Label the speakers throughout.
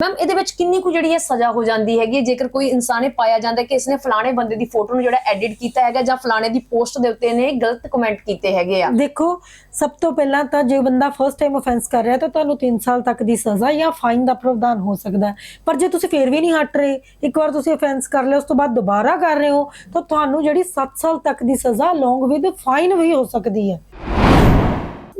Speaker 1: Ma'am ਇਹਦੇ ਵਿੱਚ ਕਿੰਨੀ ਕੁ ਜਿਹੜੀ ਹੈ ਸਜ਼ਾ ਹੋ ਜਾਂਦੀ ਹੈਗੀ? ਜੇਕਰ ਕੋਈ ਇਨਸਾਨ ਪਾਇਆ ਜਾਂਦਾ ਕਿ ਇਸਨੇ ਫਲਾਣੇ ਬੰਦੇ ਦੀ ਫੋਟੋ ਨੂੰ ਜਿਹੜਾ ਐਡਿਟ ਕੀਤਾ ਹੈਗਾ ਜਾਂ ਫਲਾਣੇ ਦੀ ਪੋਸਟ ਦੇ ਉੱਤੇ ਨੇ ਗਲਤ ਕਮੈਂਟ ਕੀਤੇ ਹੈਗੇ ਆ?
Speaker 2: ਦੇਖੋ, ਸਭ ਤੋਂ ਪਹਿਲਾਂ ਤਾਂ ਜੇ ਬੰਦਾ ਫਰਸਟ ਟਾਈਮ ਅਫੈਂਸ ਕਰ ਰਿਹਾ ਤਾਂ ਤੁਹਾਨੂੰ 3 ਸਾਲ ਤੱਕ ਦੀ ਸਜ਼ਾ ਜਾਂ ਫਾਈਨ ਦਾ ਪ੍ਰਾਵਧਾਨ ਹੋ ਸਕਦਾ ਪਰ ਜੇ ਤੁਸੀਂ ਫੇਰ ਵੀ ਨਹੀਂ ਹਟ ਰਹੇ, ਇੱਕ ਵਾਰ ਤੁਸੀਂ ਅਫੈਂਸ ਕਰ ਲਿਆ, ਉਸ ਤੋਂ ਬਾਅਦ ਦੁਬਾਰਾ ਕਰ ਰਹੇ ਹੋ, ਤਾਂ ਤੁਹਾਨੂੰ ਜਿਹੜੀ 7 ਸਾਲ ਤੱਕ ਦੀ ਸਜ਼ਾ ਅਲੋਂਗ ਵਿਦ ਫਾਈਨ ਵੀ ਹੋ ਸਕਦੀ ਹੈ।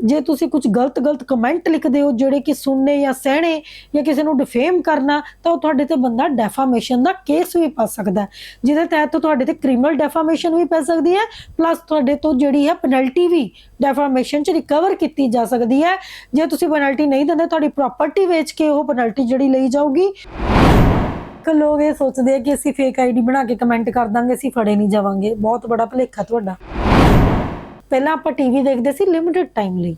Speaker 2: ਜੇ ਤੁਸੀਂ ਕੁਝ ਗਲਤ ਗਲਤ ਕਮੈਂਟ ਲਿਖਦੇ ਹੋ ਜਿਹੜੇ ਕਿ ਸੁਣਨੇ ਜਾਂ ਸਹਿਣੇ ਜਾਂ ਕਿਸੇ ਨੂੰ ਡਿਫੇਮ ਕਰਨਾ, ਤਾਂ ਉਹ ਤੁਹਾਡੇ ਤੇ ਬੰਦਾ ਡੈਫਾਮੇਸ਼ਨ ਦਾ ਕੇਸ ਵੀ ਪਾ ਸਕਦਾ ਹੈ। ਜਿਹਦੇ ਤਹਿਤ ਤੁਹਾਡੇ ਤੇ ਕ੍ਰਿਮੀਨਲ ਡੈਫਾਮੇਸ਼ਨ ਵੀ ਪੈ ਸਕਦੀ ਹੈ ਪਲੱਸ ਤੁਹਾਡੇ ਤੋਂ ਜਿਹੜੀ ਹੈ ਪੈਨਲਟੀ ਵੀ ਡੈਫਾਮੇਸ਼ਨ ਚ ਰਿਕਵਰ ਕੀਤੀ ਜਾ ਸਕਦੀ ਹੈ। ਜੇ ਤੁਸੀਂ ਪੈਨਲਟੀ ਨਹੀਂ ਦਿੰਦੇ, ਤੁਹਾਡੀ ਪ੍ਰਾਪਰਟੀ ਵੇਚ ਕੇ ਉਹ ਪੈਨਲਟੀ ਜਿਹੜੀ ਲਈ ਜਾਊਗੀ। ਇੱਕ ਲੋਕ ਇਹ ਸੋਚਦੇ ਆ ਕਿ ਅਸੀਂ ਫੇਕ ਆਈਡੀ ਬਣਾ ਕੇ ਕਮੈਂਟ ਕਰ ਦਾਂਗੇ, ਅਸੀਂ ਫੜੇ ਨਹੀਂ ਜਾਵਾਂਗੇ। ਬਹੁਤ ਬੜਾ ਭੁਲੇਖਾ ਤੁਹਾਡਾ। ਪਹਿਲਾਂ ਆਪਾਂ ਟੀਵੀ ਦੇਖਦੇ ਸੀ ਲਿਮਿਟਿਡ ਟਾਈਮ ਲਈ।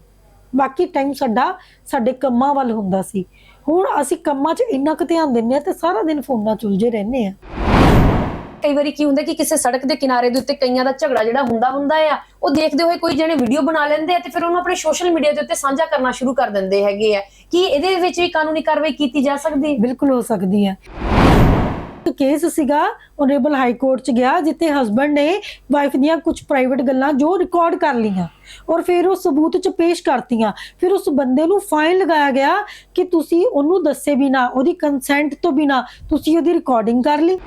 Speaker 2: ਬਾਕੀ ਟਾਈਮ ਸਾਡਾ ਸਾਡੇ ਕੰਮਾਂ ਵੱਲ ਹੁੰਦਾ ਸੀ। ਹੁਣ ਅਸੀਂ ਕੰਮਾਂ 'ਚ ਇੰਨਾ ਕੁ ਧਿਆਨ ਦਿੰਦੇ ਆ ਤੇ ਸਾਰਾ ਦਿਨ ਫੋਨਾਂ 'ਚ ਉਲਝੇ ਰਹਿੰਦੇ ਆ
Speaker 1: ਕਈ ਵਾਰੀ ਕੀ ਹੁੰਦਾ ਕਿ ਕਿਸੇ ਸੜਕ ਦੇ ਕਿਨਾਰੇ ਦੇ ਉੱਤੇ ਕਈਆਂ ਦਾ ਝਗੜਾ ਜਿਹੜਾ ਹੁੰਦਾ ਹੁੰਦਾ ਆ ਉਹ ਦੇਖਦੇ ਹੋਏ ਕੋਈ ਜਣੇ ਵੀਡੀਓ ਬਣਾ ਲੈਂਦੇ ਆ ਤੇ ਫਿਰ ਉਹਨੂੰ ਆਪਣੇ ਸੋਸ਼ਲ ਮੀਡੀਆ ਦੇ ਉੱਤੇ ਸਾਂਝਾ ਕਰਨਾ ਸ਼ੁਰੂ ਕਰ ਦਿੰਦੇ ਹੈਗੇ ਆ। ਕੀ ਇਹਦੇ ਵਿੱਚ ਵੀ ਕਾਨੂੰਨੀ ਕਾਰਵਾਈ ਕੀਤੀ ਜਾ ਸਕਦੀ? ਹੈ
Speaker 2: ਬਿਲਕੁਲ ਹੋ ਸਕਦੀ ਹੈ ਕੇਸ ਸੀਗਾ ਓਨਰੇਬਲ ਹਾਈ ਕੋਰਟ ਚ ਗਿਆ, ਜਿੱਥੇ ਹਸਬੰਡ ਨੇ ਵਾਈਫ ਦੀਆਂ ਕੁਝ ਪ੍ਰਾਈਵੇਟ ਗੱਲਾਂ ਜੋ ਰਿਕਾਰਡ ਕਰ ਲਈਆਂ ਔਰ ਫਿਰ ਉਹ ਸਬੂਤ ਚ ਪੇਸ਼ ਕਰਤੀਆਂ। ਫਿਰ ਉਸ ਬੰਦੇ ਨੂੰ ਫਾਈਨ ਲਗਾਇਆ ਗਿਆ ਕਿ ਤੁਸੀਂ ਉਹਨੂੰ ਦੱਸੇ ਬਿਨਾ, ਉਹਦੀ ਕੰਸੈਂਟ ਤੋਂ ਬਿਨਾ ਤੁਸੀਂ ਉਹਦੀ ਰਿਕਾਰਡਿੰਗ ਕਰ ਲਈ।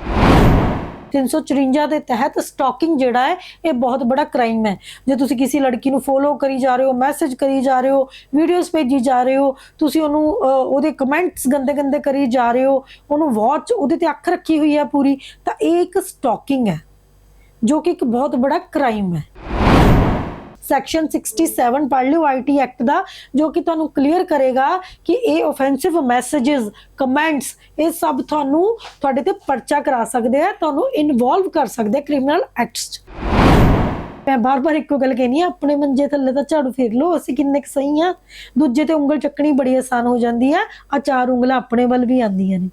Speaker 2: 354 ਦੇ ਤਹਿਤ ਸਟਾਕਿੰਗ ਜਿਹੜਾ ਹੈ, ਇਹ ਬਹੁਤ ਬੜਾ ਕ੍ਰਾਈਮ ਹੈ। ਜੇ ਤੁਸੀਂ ਕਿਸੇ ਲੜਕੀ ਨੂੰ ਫੋਲੋ ਕਰੀ ਜਾ ਰਹੇ ਹੋ ਮੈਸੇਜ ਕਰੀ ਜਾ ਰਹੇ ਹੋ ਵੀਡੀਓਜ਼ ਭੇਜੀ ਜਾ ਰਹੇ ਹੋ, ਤੁਸੀਂ ਉਹਨੂੰ ਉਹਦੇ ਕਮੈਂਟਸ ਗੰਦੇ ਗੰਦੇ ਕਰੀ ਜਾ ਰਹੇ ਹੋ, ਉਹਨੂੰ ਵਾਚ ਉਹਦੇ ਤੇ ਅੱਖ ਰੱਖੀ ਹੋਈ ਹੈ ਪੂਰੀ, ਤਾਂ ਇਹ ਇੱਕ ਸਟਾਕਿੰਗ ਹੈ, ਜੋ ਕਿ ਇੱਕ ਬਹੁਤ ਬੜਾ ਕ੍ਰਾਈਮ ਹੈ। ਸੈਕਸ਼ਨ 67 ਪੜ੍ਹ ਲਿਓ ਆਈਟੀ ਐਕਟ ਦਾ, ਜੋ ਕਿ ਤੁਹਾਨੂੰ ਕਲੀਅਰ ਕਰੇਗਾ ਕਿ ਇਹ ਆਫੈਂਸਿਵ ਮੈਸੇजेस ਕਮੈਂਟਸ ਇਹ ਸਭ ਤੁਹਾਨੂੰ ਤੁਹਾਡੇ ਤੇ ਪਰਚਾ ਕਰਾ ਸਕਦੇ ਆ, ਤੁਹਾਨੂੰ ਇਨਵੋਲਵ ਕਰ ਸਕਦੇ ਕ੍ਰਿਮੀਨਲ ਐਕਟਸ 'ਚ। ਮੈਂ ਬਾਰ-ਬਾਰ ਇੱਕੋ ਗੱਲ ਕਹਿਨੀ ਆ, ਆਪਣੇ ਮੰਜੇ ਥੱਲੇ ਤਾਂ ਝਾੜੂ ਫੇਰ ਲਓ, ਅਸੀਂ ਕਿੰਨੇ ਕੁ ਸਹੀ ਆ। ਦੂਜੇ ਤੇ ਉਂਗਲ ਚੱਕਣੀ ਬੜੀ ਆਸਾਨ ਹੋ ਜਾਂਦੀ ਆ ਆ ਚਾਰ ਉਂਗਲਾਂ ਆਪਣੇ ਵੱਲ ਵੀ ਆਉਂਦੀਆਂ ਨੇ।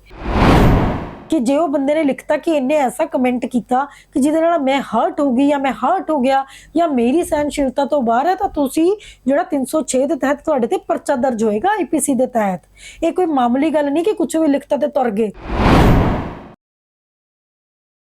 Speaker 2: ਕਿ ਜੇ ਉਹ ਬੰਦੇ ਨੇ ਲਿਖਤਾ ਕਿ ਇਹਨੇ ਐਸਾ ਕਮੈਂਟ ਕੀਤਾ ਕਿ ਜਿਹਦੇ ਨਾਲ ਮੈਂ ਹਰਟ ਹੋ ਗਈ ਜਾਂ ਮੈਂ ਹਰਟ ਹੋ ਗਿਆ ਜਾਂ ਮੇਰੀ ਸਹਿਨਸ਼ੀਲਤਾ ਤੋਂ ਬਾਹਰ ਹੈ, ਤਾਂ ਤੁਸੀਂ ਜਿਹੜਾ 306 ਦੇ ਤਹਿਤ ਤੁਹਾਡੇ ਤੇ ਪਰਚਾ ਦਰਜ ਹੋਏਗਾ ਆਈਪੀਸੀ ਦੇ ਤਹਿਤ। ਇਹ ਕੋਈ ਮਾਮੂਲੀ ਗੱਲ ਨਹੀਂ ਕਿ ਕੁਝ ਵੀ ਲਿਖਤਾ ਤੇ ਤੁਰ ਗਏ।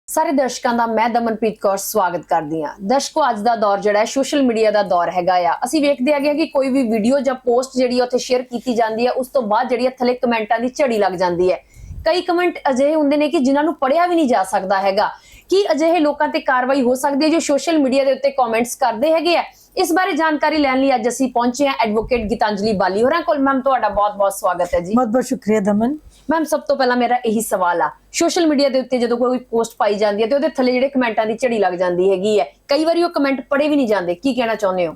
Speaker 1: ਸਾਰੇ ਦਰਸ਼ਕਾਂ ਦਾ ਮੈਂ ਦਮਨਪ੍ਰੀਤ ਕੌਰ ਸਵਾਗਤ ਕਰਦੀ ਹਾਂ। ਦਰਸ਼ਕੋ, ਅੱਜ ਦਾ ਦੌਰ ਜਿਹੜਾ ਹੈ ਸੋਸ਼ਲ ਮੀਡੀਆ ਦਾ ਦੌਰ ਹੈਗਾ ਆ। ਅਸੀਂ ਵੇਖਦੇ ਆਗੇ ਕਿ ਕੋਈ ਵੀ ਵੀਡੀਓ ਜਾਂ ਪੋਸਟ ਜਿਹੜੀ ਆ, ਉੱਥੇ ਸ਼ੇਅਰ ਕੀਤੀ ਜਾਂਦੀ ਹੈ ਉਸ ਤੋਂ ਬਾਅਦ ਜਿਹੜੀ ਆ, ਥੱਲੇ ਕਮੈਂਟਾਂ ਦੀ ਝੜੀ ਲੱਗ ਜਾਂਦੀ ਹੈ। ਕਈ ਕਮੈਂਟ ਅਜਿਹੇ ਹੁੰਦੇ ਨੇ ਕਿ ਜਿਨ੍ਹਾਂ ਨੂੰ ਪੜਿਆ ਵੀ ਨਹੀਂ ਜਾ ਸਕਦਾ ਹੈਗਾ। ਕੀ ਅਜਿਹੇ ਲੋਕਾਂ ਤੇ ਕਾਰਵਾਈ ਹੋ ਸਕਦੀ ਹੈ ਜੋ ਸੋਸ਼ਲ ਮੀਡੀਆ ਦੇ ਉੱਤੇ ਕਮੈਂਟਸ ਕਰਦੇ ਹੈਗੇ ਆ? ਇਸ ਬਾਰੇ ਜਾਣਕਾਰੀ ਲੈਣ ਲਈ ਅੱਜ ਅਸੀਂ ਪਹੁੰਚੇ ਹਾਂ ਐਡਵੋਕੇਟ ਗੀਤਾਂਜਲੀ ਬਾਲੀ ਹੋਰਾਂ ਕੋਲ। ਮੈਮ ਤੁਹਾਡਾ ਬਹੁਤ-ਬਹੁਤ ਸਵਾਗਤ ਹੈ ਜੀ।
Speaker 2: ਬਹੁਤ ਬਹੁਤ ਸ਼ੁਕਰੀਆ ਦਮਨ।
Speaker 1: ਮੈਮ ਸਭ ਤੋਂ ਪਹਿਲਾਂ ਮੇਰਾ ਇਹੀ ਸਵਾਲ ਆ। ਸੋਸ਼ਲ ਮੀਡੀਆ ਦੇ ਉੱਤੇ ਜਦੋਂ ਕੋਈ ਪੋਸਟ ਪਾਈ ਜਾਂਦੀ ਹੈ ਤੇ ਉਹਦੇ ਥੱਲੇ ਜਿਹੜੇ ਕਮੈਂਟਾਂ ਦੀ ਝੜੀ ਲੱਗ ਜਾਂਦੀ ਹੈਗੀ ਹੈ ਕਈ ਵਾਰੀ ਉਹ ਕਮੈਂਟ ਪੜੇ ਵੀ ਨਹੀਂ ਜਾਂਦੇ। ਕੀ ਕਹਿਣਾ ਚਾਹੁੰਦੇ ਹੋ?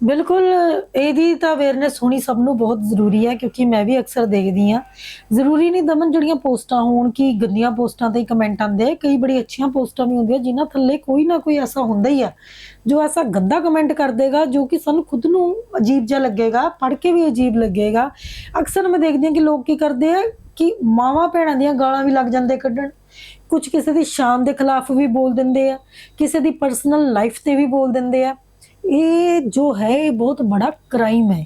Speaker 2: ਬਿਲਕੁਲ, ਇਹਦੀ ਤਾਂ ਅਵੇਅਰਨੈਸ ਹੋਣੀ ਸਭ ਨੂੰ ਬਹੁਤ ਜ਼ਰੂਰੀ ਹੈ, ਕਿਉਂਕਿ ਮੈਂ ਵੀ ਅਕਸਰ ਦੇਖਦੀ ਆ ਜ਼ਰੂਰੀ ਨਹੀਂ ਦਮਨ ਜਿਹੜੀਆਂ ਪੋਸਟਾਂ ਹੋਣ ਕਿ ਗੰਦੀਆਂ ਪੋਸਟਾਂ ਤੇ ਕਮੈਂਟ ਆਉਂਦੇ ਕਈ ਬੜੀ ਅੱਛੀਆਂ ਪੋਸਟਾਂ ਵੀ ਹੁੰਦੀਆਂ, ਜਿਨ੍ਹਾਂ ਥੱਲੇ ਕੋਈ ਨਾ ਕੋਈ ਐਸਾ ਹੁੰਦਾ ਹੀ ਆ, ਜੋ ਐਸਾ ਗੰਦਾ ਕਮੈਂਟ ਕਰ ਦੇਗਾ, ਜੋ ਕਿ ਸਾਨੂੰ ਖੁਦ ਨੂੰ ਅਜੀਬ ਜਿਹਾ ਲੱਗੇਗਾ, ਪੜ੍ਹ ਕੇ ਵੀ ਅਜੀਬ ਲੱਗੇਗਾ। ਅਕਸਰ ਮੈਂ ਦੇਖਦੀ ਹਾਂ ਕਿ ਲੋਕ ਕੀ ਕਰਦੇ ਆ, ਕਿ ਮਾਵਾਂ ਭੈਣਾਂ ਦੀਆਂ ਗਾਲਾਂ ਵੀ ਲੱਗ ਜਾਂਦੇ ਕੱਢਣ। ਕੁਝ ਕਿਸੇ ਦੀ ਸ਼ਾਨ ਦੇ ਖਿਲਾਫ ਵੀ ਬੋਲ ਦਿੰਦੇ ਆ, ਕਿਸੇ ਦੀ ਪਰਸਨਲ ਲਾਈਫ ਤੇ ਵੀ ਬੋਲ ਦਿੰਦੇ ਆ। ਇਹ ਜੋ ਹੈ, ਇਹ ਬਹੁਤ ਬੜਾ ਕ੍ਰਾਈਮ ਹੈ।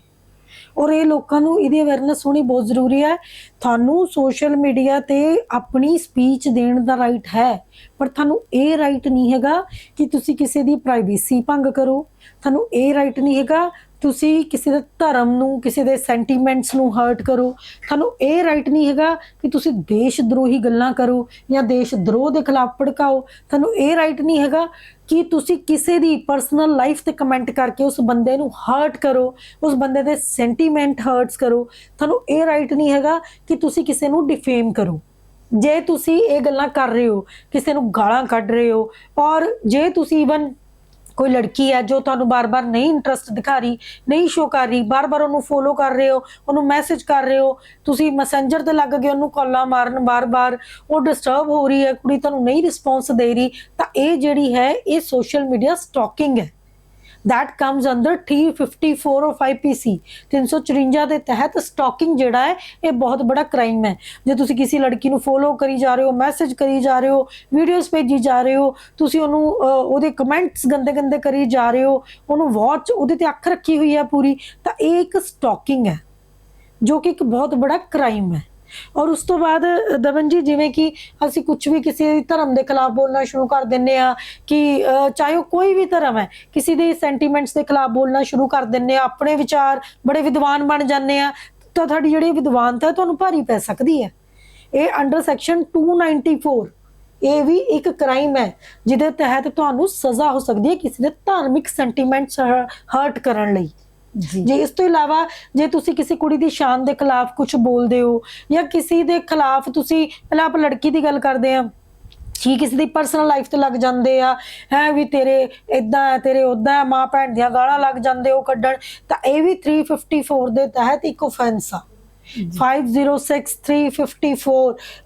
Speaker 2: ਔਰ ਇਹ ਲੋਕਾਂ ਨੂੰ ਇਹਦੀ ਅਵੇਅਰਨੈਸ ਹੋਣੀ ਬਹੁਤ ਜ਼ਰੂਰੀ ਹੈ। ਤੁਹਾਨੂੰ ਸੋਸ਼ਲ ਮੀਡੀਆ ਤੇ ਆਪਣੀ ਸਪੀਚ ਦੇਣ ਦਾ ਰਾਈਟ ਹੈ, ਪਰ ਤੁਹਾਨੂੰ ਇਹ ਰਾਈਟ ਨਹੀਂ ਹੈਗਾ ਕਿ ਤੁਸੀਂ ਕਿਸੇ ਦੀ ਪ੍ਰਾਈਵੇਸੀ ਭੰਗ ਕਰੋ। ਤੁਹਾਨੂੰ ਇਹ ਰਾਈਟ ਨਹੀਂ ਹੈਗਾ ਤੁਸੀਂ ਕਿਸੇ ਦੇ ਧਰਮ ਨੂੰ, ਕਿਸੇ ਦੇ ਸੈਂਟੀਮੈਂਟਸ ਨੂੰ ਹਰਟ ਕਰੋ। ਤੁਹਾਨੂੰ ਇਹ ਰਾਈਟ ਨਹੀਂ ਹੈਗਾ ਕਿ ਤੁਸੀਂ ਦੇਸ਼ ਦਰੋਹੀ ਗੱਲਾਂ ਕਰੋ ਜਾਂ ਦੇਸ਼ ਦਰੋਹ ਦੇ ਖਿਲਾਫ ਭੜਕਾਓ। ਤੁਹਾਨੂੰ ਇਹ ਰਾਈਟ ਨਹੀਂ ਹੈਗਾ ਕਿ ਤੁਸੀਂ ਕਿਸੇ ਦੀ ਪਰਸਨਲ ਲਾਈਫ ਤੇ ਕਮੈਂਟ ਕਰਕੇ ਉਸ ਬੰਦੇ ਨੂੰ ਹਰਟ ਕਰੋ, ਉਸ ਬੰਦੇ ਦੇ ਸੈਂਟੀਮੈਂਟ ਹਰਟਸ ਕਰੋ। ਤੁਹਾਨੂੰ ਇਹ ਰਾਈਟ ਨਹੀਂ ਹੈਗਾ ਕਿ ਤੁਸੀਂ ਕਿਸੇ ਨੂੰ ਡਿਫੇਮ ਕਰੋ। ਜੇ ਤੁਸੀਂ ਇਹ ਗੱਲਾਂ ਕਰ ਰਹੇ ਹੋ, ਕਿਸੇ ਨੂੰ ਗਾਲਾਂ ਕੱਢ ਰਹੇ ਹੋ, ਔਰ ਜੇ ਤੁਸੀਂ ਇਵਨ ਕੋਈ ਲੜਕੀ ਹੈ ਜੋ ਤੁਹਾਨੂੰ ਬਾਰ-ਬਾਰ ਨਹੀਂ ਇੰਟਰਸਟ ਦਿਖਾ ਰਹੀ, ਨਹੀਂ ਸ਼ੋ ਕਰ ਰਹੀ, ਬਾਰ-ਬਾਰ ਉਹਨੂੰ ਫੋਲੋ ਕਰ ਰਹੇ ਹੋ, ਉਹਨੂੰ ਮੈਸੇਜ ਕਰ ਰਹੇ ਹੋ, ਤੁਸੀਂ ਮੈਸੇਂਜਰ ਤੇ ਲੱਗ ਗਏ, ਉਹਨੂੰ ਕਾਲਾਂ ਮਾਰਨ ਬਾਰ-ਬਾਰ, ਉਹ ਡਿਸਟਰਬ ਹੋ ਰਹੀ ਹੈ, ਕੁੜੀ ਤੁਹਾਨੂੰ ਨਹੀਂ ਰਿਸਪੌਂਸ ਦੇ ਰਹੀ, ਤਾਂ ਇਹ ਜਿਹੜੀ ਹੈ, ਇਹ ਸੋਸ਼ਲ ਮੀਡੀਆ ਸਟਾਕਿੰਗ ਹੈ। That comes under 354 of IPC 354 ਦੇ ਤਹਿਤ ਸਟਾਕਿੰਗ ਜਿਹੜਾ ਹੈ, ਇਹ ਬਹੁਤ ਬੜਾ ਕ੍ਰਾਈਮ ਹੈ। ਜੇ ਤੁਸੀਂ ਕਿਸੇ ਲੜਕੀ ਨੂੰ ਫੋਲੋ ਕਰੀ ਜਾ ਰਹੇ ਹੋ ਮੈਸੇਜ ਕਰੀ ਜਾ ਰਹੇ ਹੋ ਵੀਡੀਓਜ਼ ਭੇਜੀ ਜਾ ਰਹੇ ਹੋ, ਤੁਸੀਂ ਉਹਨੂੰ ਉਹਦੇ ਕਮੈਂਟਸ ਗੰਦੇ ਗੰਦੇ ਕਰੀ ਜਾ ਰਹੇ ਹੋ, ਉਹਨੂੰ ਵਾਚ ਉਹਦੇ ਤੇ ਅੱਖ ਰੱਖੀ ਹੋਈ ਹੈ ਪੂਰੀ, ਤਾਂ ਇਹ ਇੱਕ ਸਟਾਕਿੰਗ ਹੈ, ਜੋ ਕਿ ਇੱਕ ਬਹੁਤ ਬੜਾ ਕ੍ਰਾਈਮ ਹੈ। ਔਰ ਉਸ ਤੋਂ ਬਾਅਦ ਅ, ਜੀ ਜਿਵੇਂ ਕਿ ਅਸੀਂ ਕੁਝ ਵੀ ਕਿਸੇ ਧਰਮ ਦੇ ਖਿਲਾਫ ਬੋਲਣਾ ਸ਼ੁਰੂ ਕਰ ਦਿੰਨੇ ਆ ਕਿ ਚਾਹੇ ਉਹ ਕੋਈ ਵੀ ਧਰਮ ਹੈ ਕਿਸੇ ਦੇ ਸੈਂਟੀਮੈਂਟਸ ਦੇ ਖਿਲਾਫ ਬੋਲਣਾ ਸ਼ੁਰੂ ਕਰ ਦਿੰਨੇ ਆ ਆਪਣੇ ਵਿਚਾਰ ਬੜੇ ਵਿਦਵਾਨ ਬਣ ਜਾਂਦੇ ਆ ਤਾਂ ਤੁਹਾਡੀ ਜਿਹੜੀ ਵਿਦਵਾਨਤਾ ਹੈ ਤੁਹਾਨੂੰ ਭਾਰੀ ਪੈ ਸਕਦੀ ਹੈ। ਇਹ ਅੰਡਰ ਸੈਕਸ਼ਨ 294 ਇਹ ਵੀ ਇੱਕ ਕ੍ਰਾਈਮ ਹੈ ਜਿਹਦੇ ਤਹਿਤ ਤੁਹਾਨੂੰ ਸਜ਼ਾ ਹੋ ਸਕਦੀ ਹੈ ਕਿਸੇ ਦੇ ਧਾਰਮਿਕ ਸੈਂਟੀਮੈਂਟਸ ਹਰਟ ਕਰਨ ਲਈ।
Speaker 1: ਜੀ।
Speaker 2: ਜੇ ਇਸ ਤੋਂ ਇਲਾਵਾ ਜੇ ਤੁਸੀਂ ਕਿਸੇ ਕੁੜੀ ਦੀ ਸ਼ਾਨ ਦੇ ਖਿਲਾਫ ਕੁਝ ਬੋਲਦੇ ਹੋ ਜਾਂ ਕਿਸੇ ਦੇ ਖਿਲਾਫ ਤੁਸੀਂ ਪਹਿਲਾਂ ਆਪਾਂ ਲੜਕੀ ਦੀ ਗੱਲ ਕਰਦੇ ਆ ਕੀ ਕਿਸੇ ਦੀ ਪਰਸਨਲ ਲਾਈਫ ਤੇ ਲੱਗ ਜਾਂਦੇ ਆ, ਹੈ ਵੀ ਤੇਰੇ ਇਦਾਂ ਹੈ, ਤੇਰੇ ਉਦਾਂ ਹੈ, ਮਾਂ ਭੈਣ ਦੀਆਂ ਗਾਲਾਂ ਲੱਗ ਜਾਂਦੇ ਉਹ ਕੱਢਣ, ਤਾਂ ਇਹ ਵੀ 354 ਦੇ ਤਹਿਤ ਇੱਕ ਆਫੈਂਸ ਆ। 506354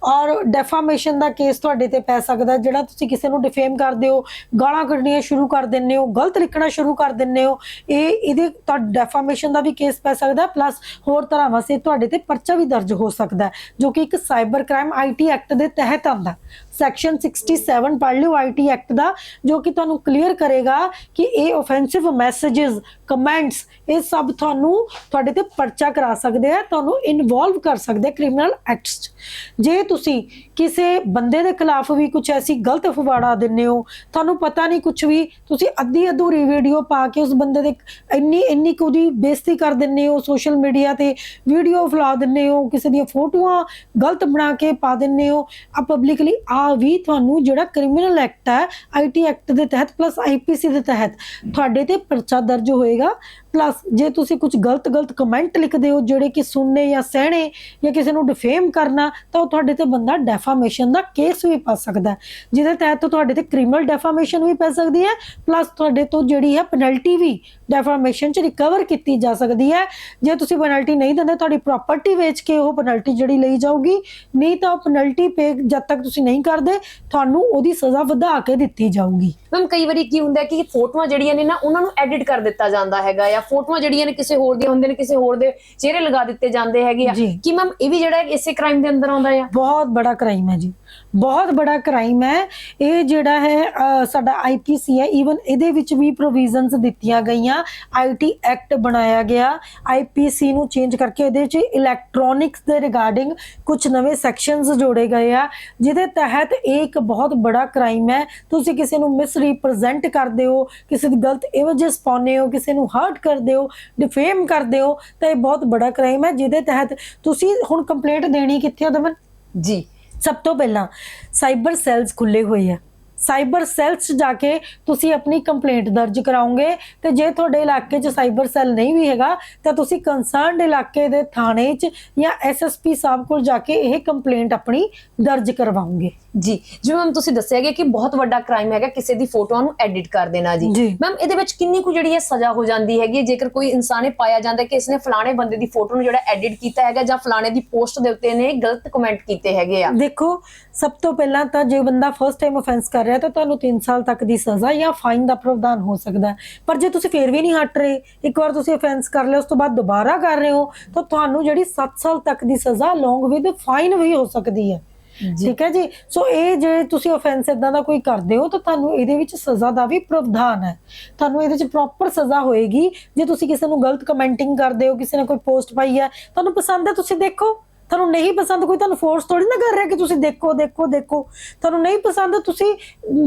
Speaker 2: ਔਰ ਡੈਫਾਮੇਸ਼ਨ ਦਾ ਕੇਸ ਤੁਹਾਡੇ ਤੇ ਪੈ ਸਕਦਾ ਜਿਹੜਾ ਤੁਸੀਂ ਕਿਸੇ ਨੂੰ ਡਿਫੇਮ ਕਰਦੇ ਹੋ, ਗਾਲਾਂ ਕੱਢਣੀਆਂ ਸ਼ੁਰੂ ਕਰ ਦਿੰਦੇ ਹੋ, ਗਲਤ ਲਿਖਣਾ ਸ਼ੁਰੂ ਕਰ ਦਿੰਦੇ ਹੋ, ਇਹ ਇਹਦੇ ਤਾਂ ਡੈਫਾਮੇਸ਼ਨ ਦਾ ਵੀ ਕੇਸ ਪੈ ਸਕਦਾ ਪਲੱਸ ਹੋਰ ਤਰ੍ਹਾਂ ਵਾਸਤੇ ਤੁਹਾਡੇ ਤੇ ਪਰਚਾ ਵੀ ਦਰਜ ਹੋ ਸਕਦਾ ਜੋ ਕਿ ਇੱਕ ਸਾਈਬਰ ਕ੍ਰਾਈਮ ਆਈਟੀ ਐਕਟ ਦੇ ਤਹਿਤ ਆਉਂਦਾ ਸੈਕਸ਼ਨ 67 ਪੜ੍ਹ ਲਿਓ ਆਈਟੀ ਐਕਟ ਦਾ, ਜੋ ਕਿ ਤੁਹਾਨੂੰ ਕਲੀਅਰ ਕਰੇਗਾ ਕਿ ਇਹ ਆਫੈਂਸਿਵ ਮੈਸੇजेस ਕਮੈਂਟਸ ਇਹ ਸਭ ਤੁਹਾਨੂੰ ਤੁਹਾਡੇ ਤੇ ਪਰਚਾ ਕਰਾ ਸਕਦੇ ਆ, ਤੁਹਾਨੂੰ ਇਨਵੋਲਵ ਕਰ ਸਕਦੇ ਕ੍ਰਿਮੀਨਲ ਐਕਟਸ 'ਚ। ਜੇ ਤੁਸੀਂ ਕਿਸੇ ਬੰਦੇ ਦੇ ਖਿਲਾਫ ਵੀ ਕੁਝ ਐਸੀ ਗਲਤ ਫਵਾੜਾ ਦਿੰਦੇ ਹੋ? ਤੁਹਾਨੂੰ ਪਤਾ ਨਹੀਂ ਕੁਝ ਵੀ। ਤੁਸੀਂ ਅੱਧੀ ਅਧੂਰੀ ਵੀਡੀਓ ਪਾ ਕੇ ਉਸ ਬੰਦੇ ਦੇ ਇੰਨੀ ਇੰਨੀ ਕੁ ਉਹਦੀ ਬੇਇੱਜ਼ਤੀ ਕਰ ਦਿੰਦੇ ਹੋ, ਸੋਸ਼ਲ ਮੀਡੀਆ ਤੇ ਵੀਡੀਓ ਫਲਾ ਦਿੰਦੇ ਹੋ, ਕਿਸੇ ਦੀਆਂ ਫੋਟੋਆਂ ਗਲਤ ਬਣਾ ਕੇ ਪਾ ਦਿੰਦੇ ਹੋ। ਆ ਪਬਲਿਕਲੀ ਆ ਵੀ ਤੁਹਾਨੂੰ ਜਿਹੜਾ ਕ੍ਰਿਮੀਨਲ ਐਕਟ ਹੈ ਆਈਟੀ ਐਕਟ ਦੇ ਤਹਿਤ ਪਲੱਸ ਆਈਪੀਸੀ ਦੇ ਤਹਿਤ ਤੁਹਾਡੇ ਤੇ ਪਰਚਾ ਦਰਜ ਹੋਏਗਾ। ਪਲੱਸ ਜੇ ਤੁਸੀਂ ਕੁਝ ਗਲਤ ਗਲਤ ਕਮੈਂਟ ਲਿਖਦੇ ਹੋ, ਜਿਹੜੇ ਕਿ ਸੁਣਨੇ ਜਾਂ ਸਹਿਣੇ ਜਾਂ ਕਿਸੇ ਨੂੰ ਡਿਫੇਮ ਕਰਨਾ, ਤਾਂ ਉਹ ਤੁਹਾਡੇ ਤੇ ਬੰਦਾ ਡੈਫ ਡੈਫਾਮੇਸ਼ਨ ਦਾ ਕੇਸ ਵੀ ਪਾ ਸਕਦਾ ਹੈ ਜਿਹਦੇ ਤਹਿਤ ਤੁਹਾਡੇ ਤੇ ਕ੍ਰਿਮੀਨਲ ਡੈਫਾਮੇਸ਼ਨ ਵੀ ਪੈ ਸਕਦੀ ਹੈ ਪਲੱਸ ਤੁਹਾਡੇ ਤੋਂ ਜਿਹੜੀ ਹੈ ਪੈਨਲਟੀ ਵੀ ਡੈਫਾਮੇਸ਼ਨ ਚ ਰਿਕਵਰ ਕੀਤੀ ਜਾ ਸਕਦੀ ਹੈ। ਜੇ ਤੁਸੀਂ ਪੈਨਲਟੀ ਨਹੀਂ ਦਿੰਦੇ ਤੁਹਾਡੀ ਪ੍ਰਾਪਰਟੀ ਵੇਚ ਕੇ ਉਹ ਪੈਨਲਟੀ ਜਿਹੜੀ ਲਈ ਜਾਊਗੀ ਨਹੀਂ ਤਾਂ ਉਹ ਪੈਨਲਟੀ ਪੇ ਜਦ ਤੱਕ ਤੁਸੀਂ ਨਹੀਂ ਕਰਦੇ ਤੁਹਾਨੂੰ ਉਹਦੀ ਸਜ਼ਾ ਵਧਾ ਕੇ ਦਿੱਤੀ ਜਾਊਗੀ।
Speaker 1: ਮੈਮ ਕਈ ਵਾਰੀ ਕੀ ਹੁੰਦਾ ਕਿ ਫੋਟੋਆਂ ਜਿਹੜੀਆਂ ਨੇ ਨਾ ਉਹਨਾਂ ਨੂੰ ਐਡਿਟ ਕਰ ਦਿੱਤਾ ਜਾਂਦਾ ਹੈਗਾ ਜਾਂ ਫੋਟੋਆਂ ਜਿਹੜੀਆਂ ਨੇ ਕਿਸੇ ਹੋਰ ਦੀਆਂ ਹੁੰਦੇ ਨੇ ਕਿਸੇ ਹੋਰ ਦੇ ਚਿਹਰੇ ਲਗਾ ਦਿੱਤੇ ਜਾਂਦੇ ਹੈਗੇ ਆ। ਕਿ ਮੈਮ ਇਹ ਵੀ ਜਿਹੜਾ ਇਸੇ ਕ੍ਰਾਈਮ ਦੇ ਅੰਦਰ ਆਉਂਦਾ ਆ?
Speaker 2: ਬਹੁਤ ਬੜਾ ਕ੍ਰਾਈਮ ਹੈ ਜੀ। ਬਹੁਤ ਬੜਾ ਕ੍ਰਾਈਮ ਹੈ। ਇਹ ਜਿਹੜਾ ਹੈ ਸਾਡਾ ਆਈਪੀਸੀ ਹੈ। ਈਵਨ ਇਹਦੇ ਵਿੱਚ ਵੀ ਪ੍ਰੋਵੀਜ਼ਨਸ ਦਿੱਤੀਆਂ ਗਈਆਂ। ਆਈਟੀ ਐਕਟ ਬਣਾਇਆ ਗਿਆ। ਆਈਪੀਸੀ ਨੂੰ ਚੇਂਜ ਕਰਕੇ ਇਹਦੇ ਵਿੱਚ ਇਲੈਕਟ੍ਰੋਨਿਕਸ ਦੇ ਰਿਗਾਰਡਿੰਗ ਕੁਝ ਨਵੇਂ ਸੈਕਸ਼ਨਸ ਜੋੜੇ ਗਏ ਆ। ਜਿਹਦੇ ਤਹਿਤ ਇਹ ਇੱਕ ਬਹੁਤ ਬੜਾ ਕ੍ਰਾਈਮ ਹੈ। ਤੁਸੀਂ ਕਿਸੇ ਨੂੰ ਮਿਸ ਰਿਪਰੈਜ਼ੈਂਟ ਕਰਦੇ ਹੋ, ਕਿਸੇ ਦੀ ਗਲਤ ਇਮੇजेस ਪਾਉਂਦੇ ਹੋ, ਕਿਸੇ ਨੂੰ ਹਰਟ ਕਰਦੇ ਹੋ ਡਿਫੇਮ ਕਰਦੇ ਹੋ, ਤਾਂ ਇਹ ਬਹੁਤ ਬੜਾ ਕ੍ਰਾਈਮ ਹੈ। ਜਿਹਦੇ ਤਹਿਤ ਤੁਸੀਂ ਹੁਣ ਕੰਪਲੇਂਟ ਦੇਣੀ ਕਿੱਥੇ ਆ ਦਮਨ
Speaker 1: ਜੀ।
Speaker 2: ਸਭ ਤੋਂ ਪਹਿਲਾਂ ਸਾਈਬਰ ਸੈੱਲਸ ਖੁੱਲੇ ਹੋਏ ਆ। ਸਾਈਬਰ ਸੈੱਲਸ 'ਚ ਜਾ ਕੇ ਤੁਸੀਂ ਆਪਣੀ ਕੰਪਲੇਂਟ ਦਰਜ ਕਰਾਓਗੇ ਤੇ ਜੇ ਤੁਹਾਡੇ ਇਲਾਕੇ 'ਚ ਸਾਈਬਰ ਸੈੱਲ ਨਹੀਂ ਵੀ ਹੈਗਾ, ਤਾਂ ਤੁਸੀਂ ਕੰਸਰਨਡ ਇਲਾਕੇ ਦੇ ਥਾਣੇ 'ਚ ਜਾਂ ਐਸਐਸਪੀ ਸਾਹਿਬ ਕੋਲ ਜਾ ਕੇ ਇਹ ਕੰਪਲੇਂਟ ਆਪਣੀ ਦਰਜ ਕਰਵਾਓਗੇ।
Speaker 1: ਜੀ ਜਿਵੇਂ ਮੈਮ ਤੁਸੀਂ ਦੱਸਿਆ ਗਿਆ ਕਿ ਬਹੁਤ ਵੱਡਾ ਕ੍ਰਾਈਮ ਹੈਗਾ ਕਿਸੇ ਦੀ ਫੋਟੋਆਂ ਨੂੰ ਐਡਿਟ ਕਰ ਦੇਣਾ ਜੀ। ਮੈਮ ਇਹਦੇ ਵਿੱਚ ਕਿੰਨੀ ਕੁ ਜਿਹੜੀ ਹੈ ਸਜ਼ਾ ਹੋ ਜਾਂਦੀ ਹੈਗੀ ਜੇਕਰ ਕੋਈ ਇਨਸਾਨ ਇਹ ਪਾਇਆ ਜਾਂਦਾ ਕਿ ਇਸਨੇ ਫਲਾਣੇ ਬੰਦੇ ਦੀ ਫੋਟੋ ਨੂੰ ਜਿਹੜਾ ਐਡਿਟ ਕੀਤਾ ਹੈਗਾ ਜਾਂ ਫਲਾਣੇ ਦੀ ਪੋਸਟ ਦੇ ਉੱਤੇ ਨੇ ਗਲਤ ਕਮੈਂਟ ਕੀਤੇ ਹੈਗੇ ਆ?
Speaker 2: ਦੇਖੋ ਸਭ ਤੋਂ ਪਹਿਲਾਂ ਤਾਂ ਜੇ ਬੰਦਾ ਫਰਸਟ ਟਾਈਮ ਅਫੈਂਸ ਕਰ ਰਿਹਾ ਤਾਂ ਤੁਹਾਨੂੰ 3 ਸਾਲ ਤੱਕ ਦੀ ਸਜ਼ਾ ਜਾਂ ਫਾਈਨ ਦਾ ਪ੍ਰਾਵਧਾਨ ਹੋ ਸਕਦਾ ਹੈ। ਪਰ ਜੇ ਤੁਸੀਂ ਫੇਰ ਵੀ ਨਹੀਂ ਹਟ ਰਹੇ ਇੱਕ ਵਾਰ ਤੁਸੀਂ ਅਫੈਂਸ ਕਰ ਲਿਆ ਉਸ ਤੋਂ ਬਾਅਦ ਦੁਬਾਰਾ ਕਰ ਰਹੇ ਹੋ ਤਾਂ ਤੁਹਾਨੂੰ ਜਿਹੜੀ 7 ਸਾਲ ਤੱਕ ਦੀ ਸਜ਼ਾ ਲੌਂਗ ਵਿਦ ਫਾਈਨ ਵੀ ਹੋ ਸਕਦੀ ਹੈ। ਠੀਕ ਹੈ ਜੀ? ਸੋ ਇਹ ਜੇ ਤੁਸੀਂ ਆਫੈਂਸ ਇਦਾਂ ਦਾ ਕੋਈ ਕਰਦੇ ਹੋ, ਤਾਂ ਤੁਹਾਨੂੰ ਇਹਦੇ ਵਿੱਚ ਸਜ਼ਾ ਦਾ ਵੀ ਪ੍ਰਾਵਧਾਨ ਹੈ। ਤੁਹਾਨੂੰ ਇਹਦੇ ਵਿੱਚ ਪ੍ਰੋਪਰ ਸਜ਼ਾ ਹੋਏਗੀ। ਜੇ ਤੁਸੀਂ ਕਿਸੇ ਨੂੰ ਗਲਤ ਕਮੈਂਟਿੰਗ ਕਰਦੇ ਹੋ, ਕਿਸੇ ਨੇ ਕੋਈ ਪੋਸਟ ਪਾਈ ਹੈ, ਤੁਹਾਨੂੰ ਪਸੰਦ ਹੈ, ਤੁਸੀਂ ਦੇਖੋ। ਤੁਹਾਨੂੰ ਨਹੀਂ ਪਸੰਦ ਕੋਈ, ਤੁਹਾਨੂੰ ਫੋਰਸ ਥੋੜੀ ਨਾ ਕਰ ਰਿਹਾ ਕਿ ਤੁਸੀਂ ਦੇਖੋ ਦੇਖੋ ਦੇਖੋ। ਤੁਹਾਨੂੰ ਨਹੀਂ ਪਸੰਦ, ਤੁਸੀਂ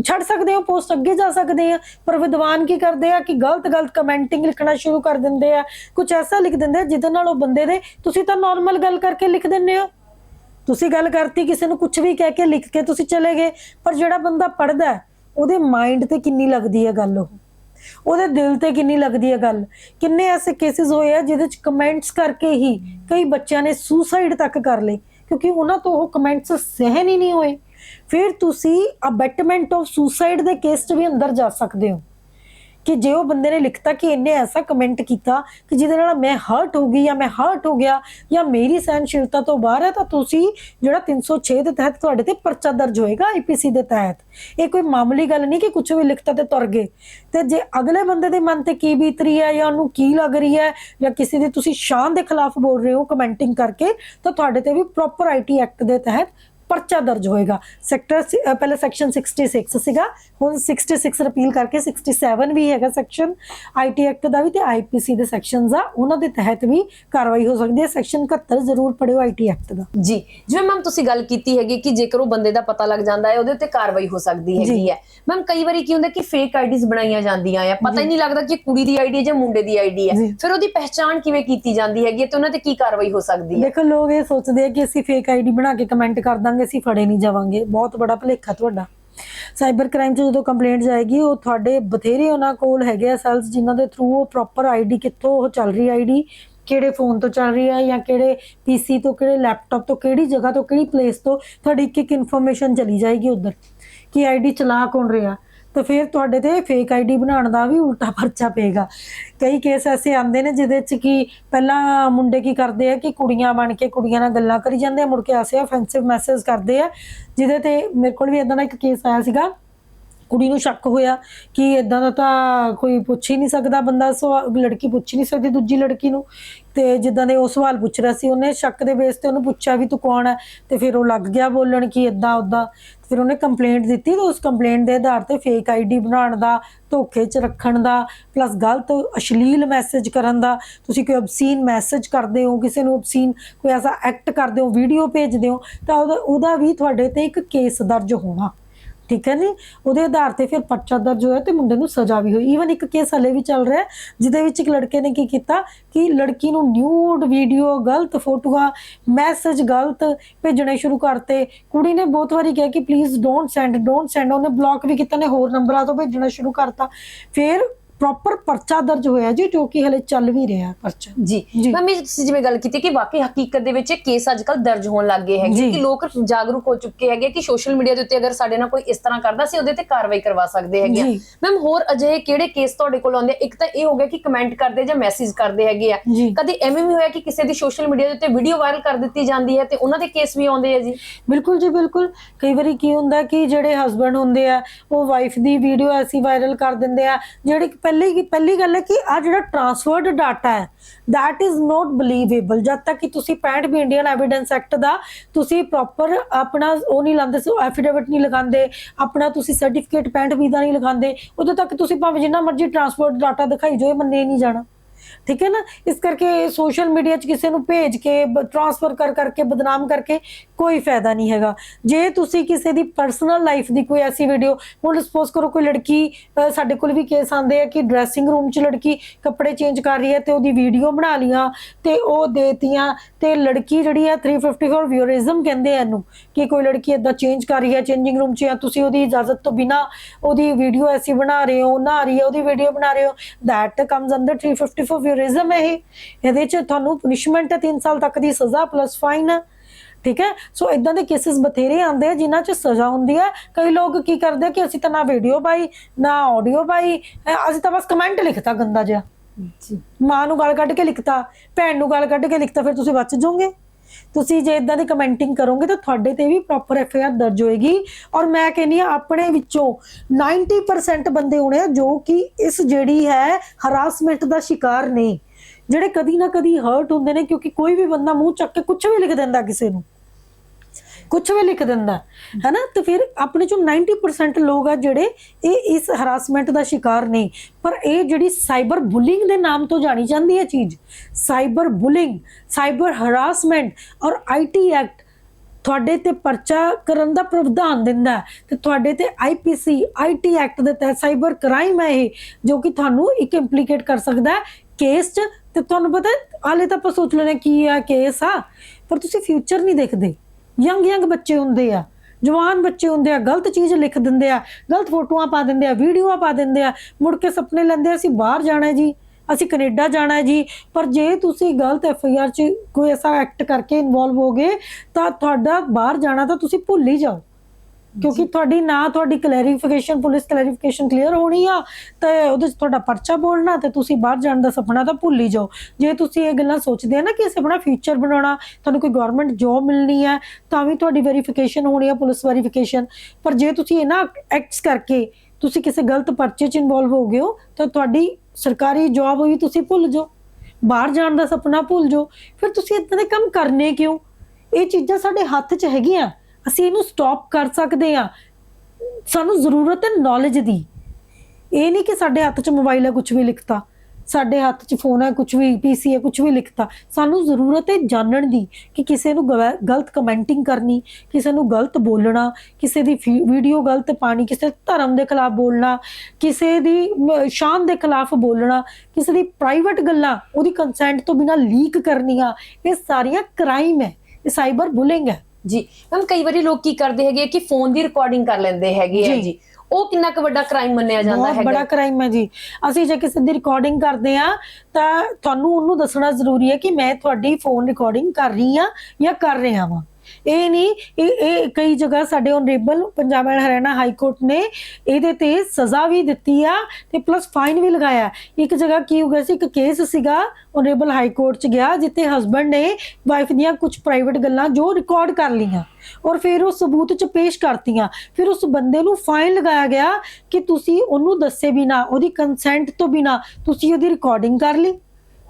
Speaker 2: ਛੱਡ ਸਕਦੇ ਹੋ ਪੋਸਟ ਅੱਗੇ ਜਾ ਸਕਦੇ ਆ। ਪਰ ਵਿਦਵਾਨ ਕੀ ਕਰਦੇ ਆ ਕਿ ਗਲਤ ਗਲਤ ਕਮੈਂਟਿੰਗ ਲਿਖਣਾ ਸ਼ੁਰੂ ਕਰ ਦਿੰਦੇ ਆ। ਕੁਝ ਐਸਾ ਲਿਖ ਦਿੰਦੇ ਆ, ਜਿਹਦੇ ਨਾਲ ਉਹ ਬੰਦੇ ਦੇ ਤੁਸੀਂ ਤਾਂ ਨਾਰਮਲ ਗੱਲ ਕਰਕੇ ਲਿਖ ਦਿੰਦੇ ਹੋ। ਤੁਸੀਂ ਗੱਲ ਕਰਤੀ, ਕਿਸੇ ਨੂੰ ਕੁਝ ਵੀ ਕਹਿ ਕੇ, ਲਿਖ ਕੇ ਤੁਸੀਂ ਚਲੇ ਗਏ, ਪਰ ਜਿਹੜਾ ਬੰਦਾ ਪੜਦਾ ਉਹਦੇ ਮਾਈਂਡ ਤੇ ਕਿੰਨੀ ਲੱਗਦੀ ਹੈ ਗੱਲ ਉਹ? ਉਹਦੇ ਦਿਲ ਤੇ ਕਿੰਨੀ ਲੱਗਦੀ ਹੈ ਗੱਲ? ਕਿੰਨੇ ਐਸੇ ਕੇਸਿਸ ਹੋਏ ਆ ਜਿਹਦੇ ਚ ਕਮੈਂਟਸ ਕਰਕੇ ਹੀ ਕਈ ਬੱਚਿਆਂ ਨੇ ਸੁਸਾਈਡ ਤੱਕ ਕਰ ਲਈ ਕਿਉਂਕਿ ਉਹਨਾਂ ਤੋਂ ਉਹ ਕਮੈਂਟਸ ਸਹਿਣ ਹੀ ਨਹੀਂ ਹੋਏ। ਫਿਰ ਤੁਸੀਂ ਅਬੈਟਮੈਂਟ ਆਫ ਸੁਸਾਈਡ ਦੇ ਕੇਸ 'ਚ ਵੀ ਅੰਦਰ ਜਾ ਸਕਦੇ ਹੋ। ਕਿ ਜੇ ਉਹ ਬੰਦੇ ਨੇ ਲਿਖਤਾ ਕਿ ਇਹਨੇ ਐਸਾ ਕਮੈਂਟ ਕੀਤਾ ਕਿ ਜਿਹਦੇ ਨਾਲ ਮੈਂ ਹਰਟ ਹੋ ਗਈ ਜਾਂ ਮੈਂ ਹਰਟ ਹੋ ਗਿਆ ਜਾਂ ਮੇਰੀ ਸਹਿਨਸ਼ੀਲਤਾ ਤੋਂ ਬਾਹਰ ਹੈ, ਤਾਂ ਤੁਸੀਂ ਜਿਹੜਾ 306 ਦੇ ਤਹਿਤ ਤੁਹਾਡੇ ਤੇ ਪਰਚਾ ਦਰਜ ਹੋਏਗਾ ਆਈਪੀਸੀ ਦੇ ਤਹਿਤ। ਇਹ ਕੋਈ ਮਾਮੂਲੀ ਗੱਲ ਨਹੀਂ ਕਿ ਕੁਝ ਵੀ ਲਿਖਤਾ ਤੇ ਤੁਰ ਗਏ। ਤੇ ਜੇ ਅਗਲੇ ਬੰਦੇ ਦੇ ਮਨ ਤੇ ਕੀ ਬੀਤ ਰਹੀ ਹੈ ਜਾਂ ਉਹਨੂੰ ਕੀ ਲੱਗ ਰਹੀ ਹੈ ਜਾਂ ਕਿਸੇ ਦੀ ਤੁਸੀਂ ਸ਼ਾਨ ਦੇ ਖਿਲਾਫ ਬੋਲ ਰਹੇ ਹੋ ਕਮੈਂਟਿੰਗ ਕਰਕੇ, ਤਾਂ ਤੁਹਾਡੇ ਤੇ ਵੀ ਪ੍ਰੋਪਰ ਆਈਟੀ ਐਕਟ ਦੇ ਤਹਿਤ ਪਰਚਾ ਦਰਜ ਹੋਏਗਾ। ਸੈਕਟਰ ਪਹਿਲਾਂ ਸੈਕਸ਼ਨ 66 ਸੀਗਾ ਹੁਣ 66 ਰਿਪੀਲ ਕਰਕੇ 67 ਵੀ ਹੈਗਾ ਸੈਕਸ਼ਨ ਆਈਟੀ ਐਕਟ ਦਾ ਵੀ ਤੇ ਆਈਪੀਸੀ ਦੇ ਸੈਕਸ਼ਨਸ ਆ ਉਹਨਾਂ ਦੇ ਤਹਿਤ ਵੀ ਕਾਰਵਾਈ ਹੋ ਸਕਦੀ ਹੈ। ਸੈਕਸ਼ਨ 71 ਜ਼ਰੂਰ ਪੜਿਓ ਆਈਟੀ ਐਕਟ ਦਾ।
Speaker 1: ਜੀ ਜਿਵੇਂ ਮੈਮ ਤੁਸੀਂ ਗੱਲ ਕੀਤੀ ਹੈਗੀ ਕਿ ਜੇਕਰ ਉਹ ਬੰਦੇ ਦਾ ਪਤਾ ਲੱਗ ਜਾਂਦਾ ਹੈ ਉਹਦੇ ਉੱਤੇ ਕਾਰਵਾਈ ਹੋ ਸਕਦੀ ਹੈਗੀ। ਹੈ। ਮੈਮ ਕਈ ਵਾਰੀ ਕੀ ਹੁੰਦਾ ਕਿ ਫੇਕ ਆਈਡੀਜ਼ ਬਣਾਈਆਂ ਜਾਂਦੀਆਂ ਆ। ਪਤਾ ਹੀ ਨਹੀਂ ਲੱਗਦਾ ਕਿ ਕੁੜੀ ਦੀ ਆਈਡੀ ਹੈ ਜਾਂ ਮੁੰਡੇ ਦੀ ਆਈਡੀ ਹੈ। ਫਿਰ ਉਹਦੀ ਪਹਿਚਾਣ ਕਿਵੇਂ ਕੀਤੀ ਜਾਂਦੀ ਹੈਗੀ ਤੇ ਉਹਨਾਂ ਤੇ ਕੀ ਕਾਰਵਾਈ ਹੋ ਸਕਦੀ ਹੈ?
Speaker 2: ਦੇਖੋ ਲੋਕ ਇਹ ਸੋਚਦੇ ਆ ਕਿ ਅਸੀਂ ਫੇਕ ਆਈਡੀ ਬਣਾ ਕੇ ਕਮੈਂਟ ਕਰ ਦਾਂਗੇ। ਅਸੀਂ ਫੜੇ ਨਹੀਂ ਜਾਵਾਂਗੇ। ਬਹੁਤ ਬੜਾ ਭੁਲੇਖਾ ਤੁਹਾਡਾ। ਸਾਈਬਰ ਕ੍ਰਾਈਮ 'ਚ ਜਦੋਂ ਕੰਪਲੇਂਟ ਜਾਏਗੀ, ਉਹ ਤੁਹਾਡੇ ਬਥੇਰੇ ਉਹਨਾਂ ਕੋਲ ਹੈਗੇ ਆ ਸੈਲਸ ਜਿਨ੍ਹਾਂ ਦੇ ਥਰੂ ਉਹ ਪ੍ਰੋਪਰ ਆਈਡੀ ਕਿੱਥੋਂ ਉਹ ਚੱਲ ਰਹੀ ਆਈਡੀ ਕਿਹੜੇ ਫੋਨ ਤੋਂ ਚੱਲ ਰਹੀ ਹੈ ਜਾਂ ਕਿਹੜੇ ਪੀਸੀ ਤੋਂ, ਕਿਹੜੇ ਲੈਪਟਾਪ ਤੋਂ, ਕਿਹੜੀ ਜਗ੍ਹਾ ਤੋਂ, ਕਿਹੜੀ ਪਲੇਸ ਤੋਂ ਤੁਹਾਡੀ ਇੱਕ ਇੱਕ ਇਨਫੋਰਮੇਸ਼ਨ ਚਲੀ ਜਾਏਗੀ ਉਧਰ ਕਿ ਆਈਡੀ ਚਲਾ ਕੌਣ ਰਿਹਾ। ਤਾਂ ਫਿਰ ਤੁਹਾਡੇ ਤੇ ਫੇਕ ਆਈਡੀ ਬਣਾਉਣ ਦਾ ਵੀ ਉਲਟਾ ਪਰਚਾ ਪਏਗਾ। ਕਈ ਕੇਸ ਐਸੇ ਆਉਂਦੇ ਨੇ ਜਿਹਦੇ ਚ ਕਿ ਪਹਿਲਾਂ ਮੁੰਡੇ ਕੀ ਕਰਦੇ ਆ ਕਿ ਕੁੜੀਆਂ ਬਣ ਕੇ ਕੁੜੀਆਂ ਨਾਲ ਗੱਲਾਂ ਕਰੀ ਜਾਂਦੇ ਆ, ਮੁੜ ਕੇ ਐਸੇ ਆਫੈਂਸਿਵ ਮੈਸੇਜ ਕਰਦੇ ਆ, ਜਿਹਦੇ ਤੇ ਮੇਰੇ ਕੋਲ ਵੀ ਇਦਾਂ ਦਾ ਇੱਕ ਕੇਸ ਆਇਆ ਸੀਗਾ। ਕੁੜੀ ਨੂੰ ਸ਼ੱਕ ਹੋਇਆ ਕਿ ਇਦਾਂ ਦਾ ਤਾਂ ਕੋਈ ਪੁੱਛ ਹੀ ਨਹੀਂ ਸਕਦਾ ਬੰਦਾ, ਸਵਾ, ਲੜਕੀ ਪੁੱਛ ਹੀ ਨਹੀਂ ਸਕਦੀ ਦੂਜੀ ਲੜਕੀ ਨੂੰ। ਤੇ ਜਿੱਦਾਂ ਦੇ ਉਹ ਸਵਾਲ ਪੁੱਛ ਰਿਹਾ ਸੀ, ਉਹਨੇ ਸ਼ੱਕ ਦੇ ਬੇਸ ਤੇ ਉਹਨੂੰ ਪੁੱਛਿਆ ਵੀ ਤੂੰ ਕੌਣ ਹੈ? ਤੇ ਫਿਰ ਉਹ ਲੱਗ ਗਿਆ ਬੋਲਣ ਕਿ ਇਦਾਂ ਉਦਾਂ ਫਿਰ ਉਹਨੇ ਕੰਪਲੇਂਟ ਦਿੱਤੀ ਤੇ ਉਸ ਕੰਪਲੇਂਟ ਦੇ ਆਧਾਰ ਤੇ ਫੇਕ ਆਈਡੀ ਬਣਾਉਣ ਦਾ, ਧੋਖੇ 'ਚ ਰੱਖਣ ਦਾ ਪਲੱਸ ਗਲਤ ਅਸ਼ਲੀਲ ਮੈਸੇਜ ਕਰਨ ਦਾ। ਤੁਸੀਂ ਕੋਈ ਅਬਸੀਨ ਮੈਸੇਜ ਕਰਦੇ ਹੋ, ਕਿਸੇ ਨੂੰ ਅਬਸੀਨ ਕੋਈ ਐਸਾ ਐਕਟ ਕਰਦੇ ਹੋ ਵੀਡੀਓ ਭੇਜਦੇ ਹੋ, ਤਾਂ ਉਹਦਾ ਉਹਦਾ ਵੀ ਤੁਹਾਡੇ ਤੇ ਇੱਕ ਕੇਸ ਦਰਜ ਹੋਣਾ। ਠੀਕ ਹੈ ਨੀ? ਉਹਦੇ ਆਧਾਰ ਤੇ ਫਿਰ ਪਰਚਾ ਦਰਜ ਹੋਇਆ ਤੇ ਮੁੰਡੇ ਨੂੰ ਸਜ਼ਾ ਵੀ ਹੋਈ। ਈਵਨ ਇੱਕ ਕੇਸ ਹਲੇ ਵੀ ਚੱਲ ਰਿਹਾ ਜਿਹਦੇ ਵਿੱਚ ਇੱਕ ਲੜਕੇ ਨੇ ਕੀ ਕੀਤਾ ਕਿ ਲੜਕੀ ਨੂੰ ਨਿਊਡ ਵੀਡੀਓ ਗਲਤ ਫੋਟੋਆਂ ਮੈਸੇਜ ਗਲਤ ਭੇਜਣੇ ਸ਼ੁਰੂ ਕਰਤੇ। ਕੁੜੀ ਨੇ ਬਹੁਤ ਵਾਰੀ ਕਿਹਾ ਕਿ please don't send don't send ਉਹਨੇ ਬਲੌਕ ਵੀ ਕੀਤਾ ਨੇ ਹੋਰ ਨੰਬਰਾਂ ਤੋਂ ਭੇਜਣਾ ਸ਼ੁਰੂ ਕਰਤਾ। ਫਿਰ ਪ੍ਰੋਪਰ ਪਰਚਾ ਦਰਜ ਹੋਇਆ ਜੀ ਜੋ ਕਿ ਹਲੇ ਚੱਲ ਵੀ ਰਿਹਾ ਪਰਚਾ
Speaker 1: ਜੀ। ਮੈਮ ਤੁਸੀਂ ਜਿਵੇਂ ਗੱਲ ਕੀਤੀ ਕਿ ਵਾਕਈ ਹਕੀਕਤ ਦੇ ਵਿੱਚ ਕੇਸ ਅੱਜ ਕੱਲ ਦਰਜ ਹੋਣ ਲੱਗ ਗਏ ਹੈਗੇ। ਕਿ ਲੋਕ ਜਾਗਰੂਕ ਹੋ ਚੁੱਕੇ ਹੈਗੇ ਕਿ ਸੋਸ਼ਲ ਮੀਡੀਆ ਦੇ ਉੱਤੇ ਅਗਰ ਸਾਡੇ ਨਾਲ ਕੋਈ ਇਸ ਤਰ੍ਹਾਂ ਕਰਦਾ ਸੀ ਉਹਦੇ ਤੇ ਕਾਰਵਾਈ ਕਰਵਾ ਸਕਦੇ ਹੈਗੇ। ਮੈਮ ਹੋਰ ਅਜਿਹੇ ਕਿਹੜੇ ਕੇਸ ਤੁਹਾਡੇ ਕੋਲ ਆਉਂਦੇ? ਇੱਕ ਤਾਂ ਇਹ ਹੋ ਗਿਆ ਕਿ ਕਮੈਂਟ ਕਰਦੇ ਜਾਂ ਮੈਸੇਜ ਕਰਦੇ ਹੈਗੇ ਆ। ਕਦੇ ਐਵੇਂ ਵੀ ਹੋਇਆ ਕਿ ਕਿਸੇ ਦੀ ਸੋਸ਼ਲ ਮੀਡੀਆ ਦੇ ਉੱਤੇ ਵੀਡੀਓ ਵਾਇਰਲ ਕਰ ਦਿੱਤੀ ਜਾਂਦੀ ਹੈ ਤੇ ਉਹਨਾਂ ਦੇ ਕੇਸ ਵੀ ਆਉਂਦੇ ਆ ਜੀ
Speaker 2: ਬਿਲਕੁਲ ਜੀ ਬਿਲਕੁਲ ਕਈ ਵਾਰੀ ਕੀ ਹੁੰਦਾ ਕਿ ਜਿਹੜੇ ਹਸਬੰਡ ਹੁੰਦੇ ਆ ਉਹ ਵਾਈਫ ਦੀ ਵੀਡੀਓ ਐਸੀ ਵਾਇਰਲ ਕਰ ਦਿੰਦੇ ਆ ਜਿਹੜੀ ਪਹਿਲੀ ਪਹਿਲੀ ਗੱਲ ਹੈ ਕਿ ਆ ਜਿਹੜਾ ਟਰਾਂਸਫਰਡ ਡਾਟਾ ਹੈ, that is not believable ਜਦ ਤੱਕ ਕਿ ਤੁਸੀਂ 65 ਵੀ ਇੰਡੀਅਨ ਐਵੀਡੈਂਸ ਐਕਟ ਦਾ ਤੁਸੀਂ ਪ੍ਰੋਪਰ ਆਪਣਾ ਉਹ ਨਹੀਂ ਲਾਉਂਦੇ ਸੋ ਐਫੀਡੇਵਿਟ ਨਹੀਂ ਲਗਾਉਂਦੇ, ਆਪਣਾ ਤੁਸੀਂ ਸਰਟੀਫਿਕੇਟ 65 ਵੀ ਦਾ ਨਹੀਂ ਲਗਾਉਂਦੇ, ਉਦੋਂ ਤੱਕ ਤੁਸੀਂ ਭਾਵੇਂ ਜਿੰਨਾ ਮਰਜ਼ੀ ਟਰਾਂਸਫਰਡ ਡਾਟਾ ਦਿਖਾਈ ਜੋ ਇਹ ਮੰਨੇ ਨਹੀਂ ਜਾਣਾ। ਠੀਕ ਹੈ ਨਾ? ਇਸ ਕਰਕੇ ਸੋਸ਼ਲ ਮੀਡੀਆ 'ਚ ਕਿਸੇ ਨੂੰ ਭੇਜ ਕੇ ਟ੍ਰਾਂਸਫਰ ਕਰ ਕਰਕੇ, ਬਦਨਾਮ ਕਰਕੇ ਕੋਈ ਫਾਇਦਾ ਨਹੀਂ ਹੈਗਾ। ਜੇ ਤੁਸੀਂ ਕਿਸੇ ਦੀ ਪਰਸਨਲ ਲਾਈਫ ਦੀ ਕੋਈ ਐਸੀ ਵੀਡੀਓ ਹੁਣ ਸਪੋਜ਼ ਕਰੋ ਕੋਈ ਲੜਕੀ ਸਾਡੇ ਕੋਲ ਵੀ ਕੇਸ ਆਉਂਦੇ ਆ ਕਿ ਡਰੈਸਿੰਗ ਰੂਮ 'ਚ ਲੜਕੀ ਕੱਪੜੇ ਚੇਂਜ ਕਰ ਰਹੀ ਹੈ ਤੇ ਉਹਦੀ ਵੀਡੀਓ ਬਣਾ ਲੀਆਂ ਤੇ ਉਹ ਦੇਤੀਆਂ ਤੇ ਲੜਕੀ ਜਿਹੜੀ ਹੈ 354 ਵਿਊਰਿਜ਼ਮ ਕਹਿੰਦੇ ਆ ਇਹਨੂੰ ਕਿ ਕੋਈ ਲੜਕੀ ਇਦਾਂ ਚੇਂਜ ਕਰ ਰਹੀ ਹੈ ਚੇਂਜਿੰਗ ਰੂਮ 'ਚ ਜਾਂ ਤੁਸੀਂ ਉਹਦੀ ਇਜਾਜ਼ਤ ਤੋਂ ਬਿਨਾ ਉਹਦੀ ਵੀਡੀਓ ਐਸੀ ਬਣਾ ਰਹੇ ਹੋ ਨਹਾ ਰਹੀ ਹੈ, ਉਹਦੀ ਵੀਡੀਓ ਬਣਾ ਰਹੇ ਹੋ, that comes under 354 ਵਿਊਰਿਜ਼ਮ ਹੈ ਇਹ। ਇਹਦੇ 'ਚ ਤੁਹਾਨੂੰ ਪੁਨਿਸ਼ਮੈਂਟ ਹੈ 3 ਸਾਲ ਤੱਕ ਦੀ ਸਜ਼ਾ ਪਲੱਸ ਫਾਈਨ ਹੈ। ਠੀਕ ਹੈ? ਸੋ ਇਦਾਂ ਦੇ ਕੇਸਿਸ ਬਥੇਰੇ ਆਉਂਦੇ ਆ ਜਿਨ੍ਹਾਂ 'ਚ ਸਜ਼ਾ ਹੁੰਦੀ ਹੈ। ਕਈ ਲੋਕ ਕੀ ਕਰਦੇ ਕਿ ਅਸੀਂ ਤਾਂ ਨਾ ਵੀਡੀਓ ਪਾਈ ਨਾ ਆਡੀਓ ਪਾਈ। ਅਸੀਂ ਤਾਂ ਬਸ ਕਮੈਂਟ ਲਿਖਤਾ ਗੰਦਾ ਜਿਹਾ।
Speaker 1: ਜੀ।
Speaker 2: ਮਾਂ ਨੂੰ ਗਾਲ ਕੱਢ ਕੇ ਲਿਖਤਾ ਭੈਣ ਨੂੰ ਗਾਲ ਕੱਢ ਕੇ ਲਿਖਤਾ ਫਿਰ ਤੁਸੀਂ ਬਚ ਜਾਓਗੇ। ਤੁਸੀਂ ਜੇ ਇਦਾਂ ਦੀ ਕਮੈਂਟਿੰਗ ਕਰੋਗੇ ਤਾਂ ਤੁਹਾਡੇ ਤੇ ਵੀ ਪ੍ਰੋਪਰ ਐਫ ਆਈ ਆਰ ਦਰਜ ਹੋਏਗੀ। ਔਰ ਮੈਂ ਕਹਿੰਨੀ ਆ ਆਪਣੇ ਵਿੱਚੋਂ 90% ਬੰਦੇ ਹੋਣੇ ਆ ਜੋ ਕਿ ਇਸ ਜਿਹੜੀ ਹੈ ਹਰਾਸਮੈਂਟ ਦਾ ਸ਼ਿਕਾਰ ਨੇ, ਜਿਹੜੇ ਕਦੀ ਨਾ ਕਦੀ ਹਰਟ ਹੁੰਦੇ ਨੇ, ਕਿਉਂਕਿ ਕੋਈ ਵੀ ਬੰਦਾ ਮੂੰਹ ਚੱਕ ਕੇ ਕੁਝ ਵੀ ਲਿਖ ਦਿੰਦਾ ਕਿਸੇ ਨੂੰ। ਕੁਝ ਵੀ ਲਿਖ ਦਿੰਦਾ ਹੈ ਨਾ ਤੇ ਫਿਰ ਆਪਣੇ ਚੋਂ 90% ਲੋਕ ਆ ਜਿਹੜੇ ਇਹ ਇਸ ਹਰਾਸਮੈਂਟ ਦਾ ਸ਼ਿਕਾਰ ਨਹੀਂ ਪਰ ਇਹ ਜਿਹੜੀ ਸਾਈਬਰ ਬੁਲਿੰਗ ਦੇ ਨਾਮ ਤੋਂ ਜਾਣੀ ਜਾਂਦੀ ਹੈ ਚੀਜ਼ ਸਾਈਬਰ ਬੁਲਿੰਗ ਸਾਈਬਰ ਹਰਾਸਮੈਂਟ ਔਰ ਆਈਟੀ ਐਕਟ ਤੁਹਾਡੇ ਤੇ ਪਰਚਾ ਕਰਨ ਦਾ ਪ੍ਰਵਧਾਨ ਦਿੰਦਾ ਹੈ ਤੇ ਤੁਹਾਡੇ ਤੇ ਆਈਪੀਸੀ ਆਈਟੀ ਐਕਟ ਦੇ ਤਹਿਤ ਸਾਈਬਰ ਕ੍ਰਾਈਮ ਹੈ ਇਹ, ਜੋ ਕਿ ਤੁਹਾਨੂੰ ਇੱਕ ਇੰਪਲੀਕੇਟ ਕਰ ਸਕਦਾ ਹੈ ਕੇਸ 'ਚ। ਤੇ ਤੁਹਾਨੂੰ ਪਤਾ, ਹਾਲੇ ਤਾਂ ਆਪਾਂ ਸੋਚ ਲੈਣੇ ਕੀ ਆ ਕੇਸ ਆ। ਪਰ ਤੁਸੀਂ ਫਿਊਚਰ ਨਹੀਂ ਦੇਖਦੇ। ਯੰਗ ਯੰਗ ਬੱਚੇ ਹੁੰਦੇ ਆ, ਜਵਾਨ ਬੱਚੇ ਹੁੰਦੇ ਆ, ਗਲਤ ਚੀਜ਼ ਲਿਖ ਦਿੰਦੇ ਆ, ਗਲਤ ਫੋਟੋਆਂ ਪਾ ਦਿੰਦੇ ਆ, ਵੀਡੀਓਆਂ ਪਾ ਦਿੰਦੇ ਆ, ਮੁੜ ਕੇ ਸੁਪਨੇ ਲੈਂਦੇ ਅਸੀਂ ਬਾਹਰ ਜਾਣਾ ਜੀ, ਅਸੀਂ ਕੈਨੇਡਾ ਜਾਣਾ ਜੀ, ਪਰ ਜੇ ਤੁਸੀਂ ਗਲਤ ਐਫ ਆਈ ਆਰ 'ਚ ਕੋਈ ਐਸਾ ਐਕਟ ਕਰਕੇ ਇਨਵੋਲਵ ਹੋਗੇ, ਤਾਂ ਤੁਹਾਡਾ ਬਾਹਰ ਜਾਣਾ ਤਾਂ ਤੁਸੀਂ ਭੁੱਲ ਹੀ ਜਾਓ। ਕਿਉਂਕਿ ਤੁਹਾਡੀ ਨਾ ਤੁਹਾਡੀ ਕਲੈਰੀਫਿਕੇਸ਼ਨ ਪੁਲਿਸ ਕਲੈਰੀਫਿਕੇਸ਼ਨ ਕਲੀਅਰ ਹੋਣੀ ਆ ਤੇ ਉਹਦੇ 'ਚ ਤੁਹਾਡਾ ਪਰਚਾ ਬੋਲਣਾ ਤੇ ਤੁਸੀਂ ਬਾਹਰ ਜਾਣ ਦਾ ਸੁਪਨਾ ਤਾਂ ਭੁੱਲ ਹੀ ਜਾਓ। ਜੇ ਤੁਸੀਂ ਇਹ ਗੱਲਾਂ ਸੋਚਦੇ ਆ ਨਾ ਕਿ ਅਸੀਂ ਆਪਣਾ ਫਿਊਚਰ ਬਣਾਉਣਾ ਤੁਹਾਨੂੰ ਕੋਈ ਗਵਰਨਮੈਂਟ ਜੌਬ ਮਿਲਣੀ ਹੈ ਤਾਂ ਵੀ ਤੁਹਾਡੀ ਵੈਰੀਫਿਕੇਸ਼ਨ ਹੋਣੀ ਆ ਪੁਲਿਸ ਵੈਰੀਫਿਕੇਸ਼ਨ ਪਰ ਜੇ ਤੁਸੀਂ ਇਹਨਾਂ ਐਕਟਸ ਕਰਕੇ ਤੁਸੀਂ ਕਿਸੇ ਗਲਤ ਪਰਚੇ 'ਚ ਇਨਵੋਲਵ ਹੋ ਗਏ ਹੋ ਤਾਂ ਤੁਹਾਡੀ ਸਰਕਾਰੀ ਜੌਬ ਵੀ ਤੁਸੀਂ ਭੁੱਲ ਜਾਓ। ਬਾਹਰ ਜਾਣ ਦਾ ਸੁਪਨਾ ਭੁੱਲ ਜਾਓ। ਫਿਰ ਤੁਸੀਂ ਇਦਾਂ ਦੇ ਕੰਮ ਕਰਨੇ ਕਿਉਂ? ਇਹ ਚੀਜ਼ਾਂ ਸਾਡੇ ਹੱਥ 'ਚ ਹੈਗੀਆਂ। ਅਸੀਂ ਇਹਨੂੰ ਸਟਾਪ ਕਰ ਸਕਦੇ ਆ ਸਾਨੂੰ ਜ਼ਰੂਰਤ ਹੈ ਨੌਲੇਜ ਦੀ। ਇਹ ਨਹੀਂ ਕਿ ਸਾਡੇ ਹੱਥ 'ਚ ਮੋਬਾਈਲ ਹੈ ਕੁਝ ਵੀ ਲਿਖਤਾ। ਸਾਡੇ ਹੱਥ 'ਚ ਫੋਨ ਹੈ ਕੁਝ ਵੀ ਪੀਸੀ ਹੈ ਕੁਝ ਵੀ ਲਿਖਤਾ। ਸਾਨੂੰ ਜ਼ਰੂਰਤ ਹੈ ਜਾਣਨ ਦੀ ਕਿ ਕਿਸੇ ਨੂੰ ਗਵੈ- ਗਲਤ ਕਮੈਂਟਿੰਗ ਕਰਨੀ, ਕਿਸੇ ਨੂੰ ਗਲਤ ਬੋਲਣਾ, ਕਿਸੇ ਦੀ ਵੀਡੀਓ ਗਲਤ ਪਾਣੀ ਕਿਸੇ ਧਰਮ ਦੇ ਖਿਲਾਫ ਬੋਲਣਾ, ਕਿਸੇ ਦੀ ਸ਼ਾਨ ਦੇ ਖਿਲਾਫ ਬੋਲਣਾ, ਕਿਸੇ ਦੀ ਪ੍ਰਾਈਵੇਟ ਗੱਲਾਂ, ਉਹਦੀ ਕੰਸੈਂਟ ਤੋਂ ਬਿਨਾ ਲੀਕ ਕਰਨੀਆਂ, ਇਹ ਸਾਰੀਆਂ ਕ੍ਰਾਈਮ ਹੈ। ਇਹ ਸਾਈਬਰ ਬੁਲਿੰਗ ਹੈ।
Speaker 1: ਜੀ। ਮੈਮ ਕਈ ਵਾਰੀ ਲੋਕ ਕੀ ਕਰਦੇ ਹੈਗੇ ਕਿ ਫੋਨ ਦੀ ਰਿਕਾਰਡਿੰਗ ਕਰ ਲੈਂਦੇ ਹੈਗੇ ਆ
Speaker 2: ਜੀ।
Speaker 1: ਜੀ। ਉਹ ਕਿੰਨਾ ਕੁ ਵੱਡਾ ਕ੍ਰਾਈਮ ਮੰਨਿਆ ਜਾਂਦਾ
Speaker 2: ਬਹੁਤ
Speaker 1: ਹੈਗਾ?
Speaker 2: ਬੜਾ ਕ੍ਰਾਈਮ ਹੈ ਜੀ। ਅਸੀਂ ਜੇ ਕਿਸੇ ਦੀ ਰਿਕਾਰਡਿੰਗ ਕਰਦੇ ਆ ਤਾਂ ਤੁਹਾਨੂੰ ਉਹਨੂੰ ਦੱਸਣਾ ਜ਼ਰੂਰੀ ਹੈ ਕਿ ਮੈਂ ਤੁਹਾਡੀ ਫੋਨ ਰਿਕਾਰਡਿੰਗ ਕਰ ਰਹੀ ਆ ਜਾਂ ਕਰ ਰਿਹਾ ਵਾਂ। ਇਹ ਨਹੀਂ ਇਹ ਇਹ ਕਈ ਜਗ੍ਹਾ ਸਾਡੇ honourable Punjab and Haryana high court ਨੇ ਇਹਦੇ ਤੇ ਸਜ਼ਾ ਵੀ ਦਿੱਤੀ ਆ ਤੇ ਪਲੱਸ ਫਾਈਨ ਵੀ ਲਗਾਇਆ। ਇੱਕ ਜਗ੍ਹਾ ਕੀ ਹੋ ਗਿਆ ਸੀ, ਇੱਕ ਕੇਸ ਸੀਗਾ ਓਨਰੇਬਲ ਹਾਈ ਕੋਰਟ ਚ ਗਿਆ, ਜਿੱਥੇ ਹਸਬੰਡ ਨੇ ਵਾਈਫ ਦੀਆਂ ਕੁਝ ਪ੍ਰਾਈਵੇਟ ਗੱਲਾਂ ਜੋ ਰਿਕਾਰਡ ਕਰ ਲਈਆਂ ਔਰ ਫਿਰ ਉਹ ਸਬੂਤ ਚ ਪੇਸ਼ ਕਰਤੀਆਂ। ਫਿਰ ਉਸ ਬੰਦੇ ਨੂੰ ਫਾਈਨ ਲਗਾਇਆ ਗਿਆ ਕਿ ਤੁਸੀਂ ਉਹਨੂੰ ਦੱਸੇ ਬਿਨਾ, ਉਹਦੀ ਕੰਸੈਂਟ ਤੋਂ ਬਿਨਾ ਤੁਸੀਂ ਉਹਦੀ ਰਿਕਾਰਡਿੰਗ ਕਰ ਲਈ।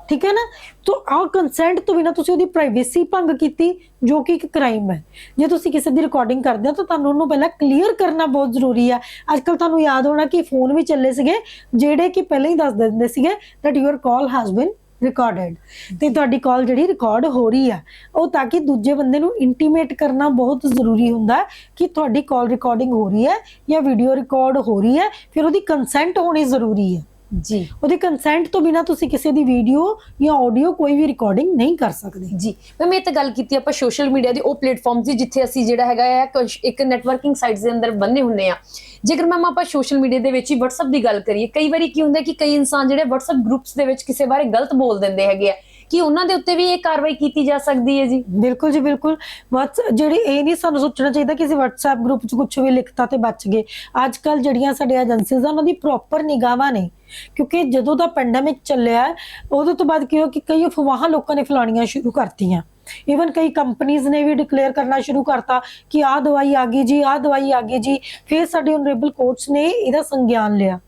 Speaker 2: ਠੀਕ ਹੈ ਨਾ? ਤਾਂ ਆ ਕੰਸੈਂਟ ਤੋਂ ਬਿਨਾ ਤੁਸੀਂ ਉਹਦੀ ਪ੍ਰਾਈਵੇਸੀ ਭੰਗ ਕੀਤੀ, ਜੋ ਕਿ ਇੱਕ ਕ੍ਰਾਈਮ ਹੈ। ਜੇ ਤੁਸੀਂ ਕਿਸੇ ਦੀ ਰਿਕਾਰਡਿੰਗ ਕਰਦੇ ਹੋ, ਤਾਂ ਤੁਹਾਨੂੰ ਉਹਨੂੰ ਪਹਿਲਾਂ ਕਲੀਅਰ ਕਰਨਾ ਬਹੁਤ ਜ਼ਰੂਰੀ ਹੈ ਅੱਜ ਕੱਲ ਤੁਹਾਨੂੰ ਯਾਦ ਹੋਣਾ ਕਿ ਫੋਨ ਵੀ ਚੱਲੇ ਸੀਗੇ, ਜਿਹੜੇ ਕਿ ਪਹਿਲਾਂ ਹੀ ਦੱਸ ਦਿੰਦੇ ਸੀਗੇ that your call has been recorded ਤੇ ਤੁਹਾਡੀ ਕਾਲ ਜਿਹੜੀ ਰਿਕਾਰਡ ਹੋ ਰਹੀ ਹੈ ਉਹ ਤਾਂ ਕਿ ਦੂਜੇ ਬੰਦੇ ਨੂੰ ਇੰਟੀਮੇਟ ਕਰਨਾ ਬਹੁਤ ਜ਼ਰੂਰੀ ਹੁੰਦਾ ਕਿ ਤੁਹਾਡੀ ਕਾਲ ਰਿਕਾਰਡਿੰਗ ਹੋ ਰਹੀ ਹੈ ਜਾਂ ਵੀਡੀਓ ਰਿਕਾਰਡ ਹੋ ਰਹੀ ਹੈ, ਫਿਰ ਉਹਦੀ ਕੰਸੈਂਟ ਹੋਣੀ ਜ਼ਰੂਰੀ ਹੈ।
Speaker 1: ਜੀ।
Speaker 2: ਉਹਦੇ ਕੰਸੈਂਟ ਤੋਂ ਬਿਨਾ ਤੁਸੀਂ ਕਿਸੇ ਦੀ ਵੀਡੀਓ ਜਾਂ ਆਡੀਓ ਕੋਈ ਵੀ ਰਿਕਾਰਡਿੰਗ ਨਹੀਂ ਕਰ ਸਕਦੇ।
Speaker 1: ਜੀ। ਮੈਮ ਇਹ ਤਾਂ ਗੱਲ ਕੀਤੀ ਆਪਾਂ ਸੋਸ਼ਲ ਮੀਡੀਆ ਦੀ ਉਹ ਪਲੇਟਫਾਰਮ ਸੀ ਜਿੱਥੇ ਅਸੀਂ ਜਿਹੜਾ ਹੈਗਾ ਕੁਛ- ਇੱਕ ਨੈਟਵਰਕਿੰਗ ਸਾਈਟਸ ਦੇ ਅੰਦਰ ਬੰਨੇ ਹੁੰਨੇ ਆ। ਜੇਕਰ ਮੈਮ ਆਪਾਂ ਸੋਸ਼ਲ ਮੀਡੀਆ ਦੇ ਵਿੱਚ ਹੀ WhatsApp ਦੀ ਗੱਲ ਕਰੀਏ ਕਈ ਵਾਰੀ ਕੀ ਹੁੰਦਾ ਕਿ ਕਈ ਇਨਸਾਨ ਜਿਹੜੇ WhatsApp ਗਰੁੱਪਸ ਦੇ ਵਿੱਚ ਕਿਸੇ ਬਾਰੇ ਗਲਤ ਬੋਲ ਦਿੰਦੇ ਹੈਗੇ ਆ। ਕਿ ਉਹਨਾਂ ਦੇ ਉੱਤੇ ਵੀ ਇਹ ਕਾਰਵਾਈ ਕੀਤੀ ਜਾ ਸਕਦੀ ਹੈ ਜੀ?
Speaker 2: ਬਿਲਕੁਲ ਜੀ ਬਿਲਕੁਲ। ਵਟਸ ਜਿਹੜੀ ਇਹ ਨਹੀਂ ਸਾਨੂੰ ਸੋਚਣਾ ਚਾਹੀਦਾ ਕਿ ਅਸੀਂ WhatsApp ਗਰੁੱਪ 'ਚ ਕੁਝ ਵੀ ਲਿਖਤਾ ਤੇ ਬਚ ਗਏ। ਅੱਜ ਕੱਲ ਜਿਹੜੀਆਂ ਸਾਡੀਆਂ ਏਜੰਸੀਜ਼ ਆ ਉਹਨਾਂ ਦੀ ਪ੍ਰੋਪਰ ਨਿਗਾਹਾਂ ਨੇ। ਕਿਉਂਕਿ ਜਦੋਂ ਦਾ ਪੈਂਡੈਮਿਕ ਚੱਲਿਆ ਉਦੋਂ ਤੋਂ ਬਾਅਦ ਕੀ ਹੋਇਆ ਕਿ ਕਈ ਅਫਵਾਹਾਂ ਲੋਕਾਂ ਨੇ ਫੈਲਾਉਣੀਆਂ ਸ਼ੁਰੂ ਕਰਤੀਆਂ। ਇਵਨ ਕਈ ਕੰਪਨੀਆਂ ਨੇ ਵੀ ਡਿਕਲੇਅਰ ਕਰਨਾ ਸ਼ੁਰੂ ਕਰਤਾ ਕਿ ਆਹ ਦਵਾਈ ਆ ਗਈ ਜੀ, ਆਹ ਦਵਾਈ ਆ ਗਈ ਜੀ। ਫਿਰ ਸਾਡੇ ਓਨਰੇਬਲ ਕੋਰਟਸ ਨੇ ਇਹਦਾ ਸੰਗਿਆਨ ਲਿਆ।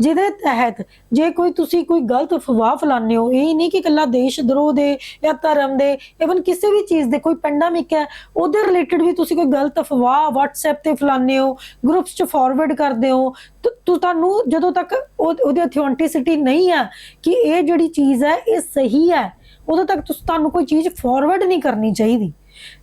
Speaker 2: ਜਿਹਦੇ ਤਹਿਤ ਜੇ ਕੋਈ ਤੁਸੀਂ ਕੋਈ ਗਲਤ ਅਫਵਾਹ ਫੈਲਾਉਂਦੇ ਹੋ, ਇਹ ਨਹੀਂ ਕਿ ਇਕੱਲਾ ਦੇਸ਼ ਦਰੋਹ ਦੇ ਜਾਂ ਧਰਮ ਦੇ ਇਵਨ ਕਿਸੇ ਵੀ ਚੀਜ਼ ਦੇ, ਕੋਈ ਪੈਂਡੇਮਿਕ ਹੈ, ਉਹਦੇ ਰਿਲੇਟਡ ਵੀ ਤੁਸੀਂ ਕੋਈ ਗਲਤ ਅਫਵਾਹ WhatsApp ਤੇ ਫੈਲਾਉਂਦੇ ਹੋ ਗਰੁੱਪਸ 'ਚ ਫਾਰਵਰਡ ਕਰਦੇ ਹੋ, ਤਾਂ ਤੁਹਾਨੂੰ ਜਦੋਂ ਤੱਕ ਉਹ- ਉਹਦੀ ਅਥੈਂਟਿਸਿਟੀ ਨਹੀਂ ਹੈ ਕਿ ਇਹ ਜਿਹੜੀ ਚੀਜ਼ ਹੈ, ਇਹ ਸਹੀ ਹੈ, ਉਦੋਂ ਤੱਕ ਤੁਹਾਨੂੰ ਕੋਈ ਚੀਜ਼ ਫਾਰਵਰਡ ਨਹੀਂ ਕਰਨੀ ਚਾਹੀਦੀ।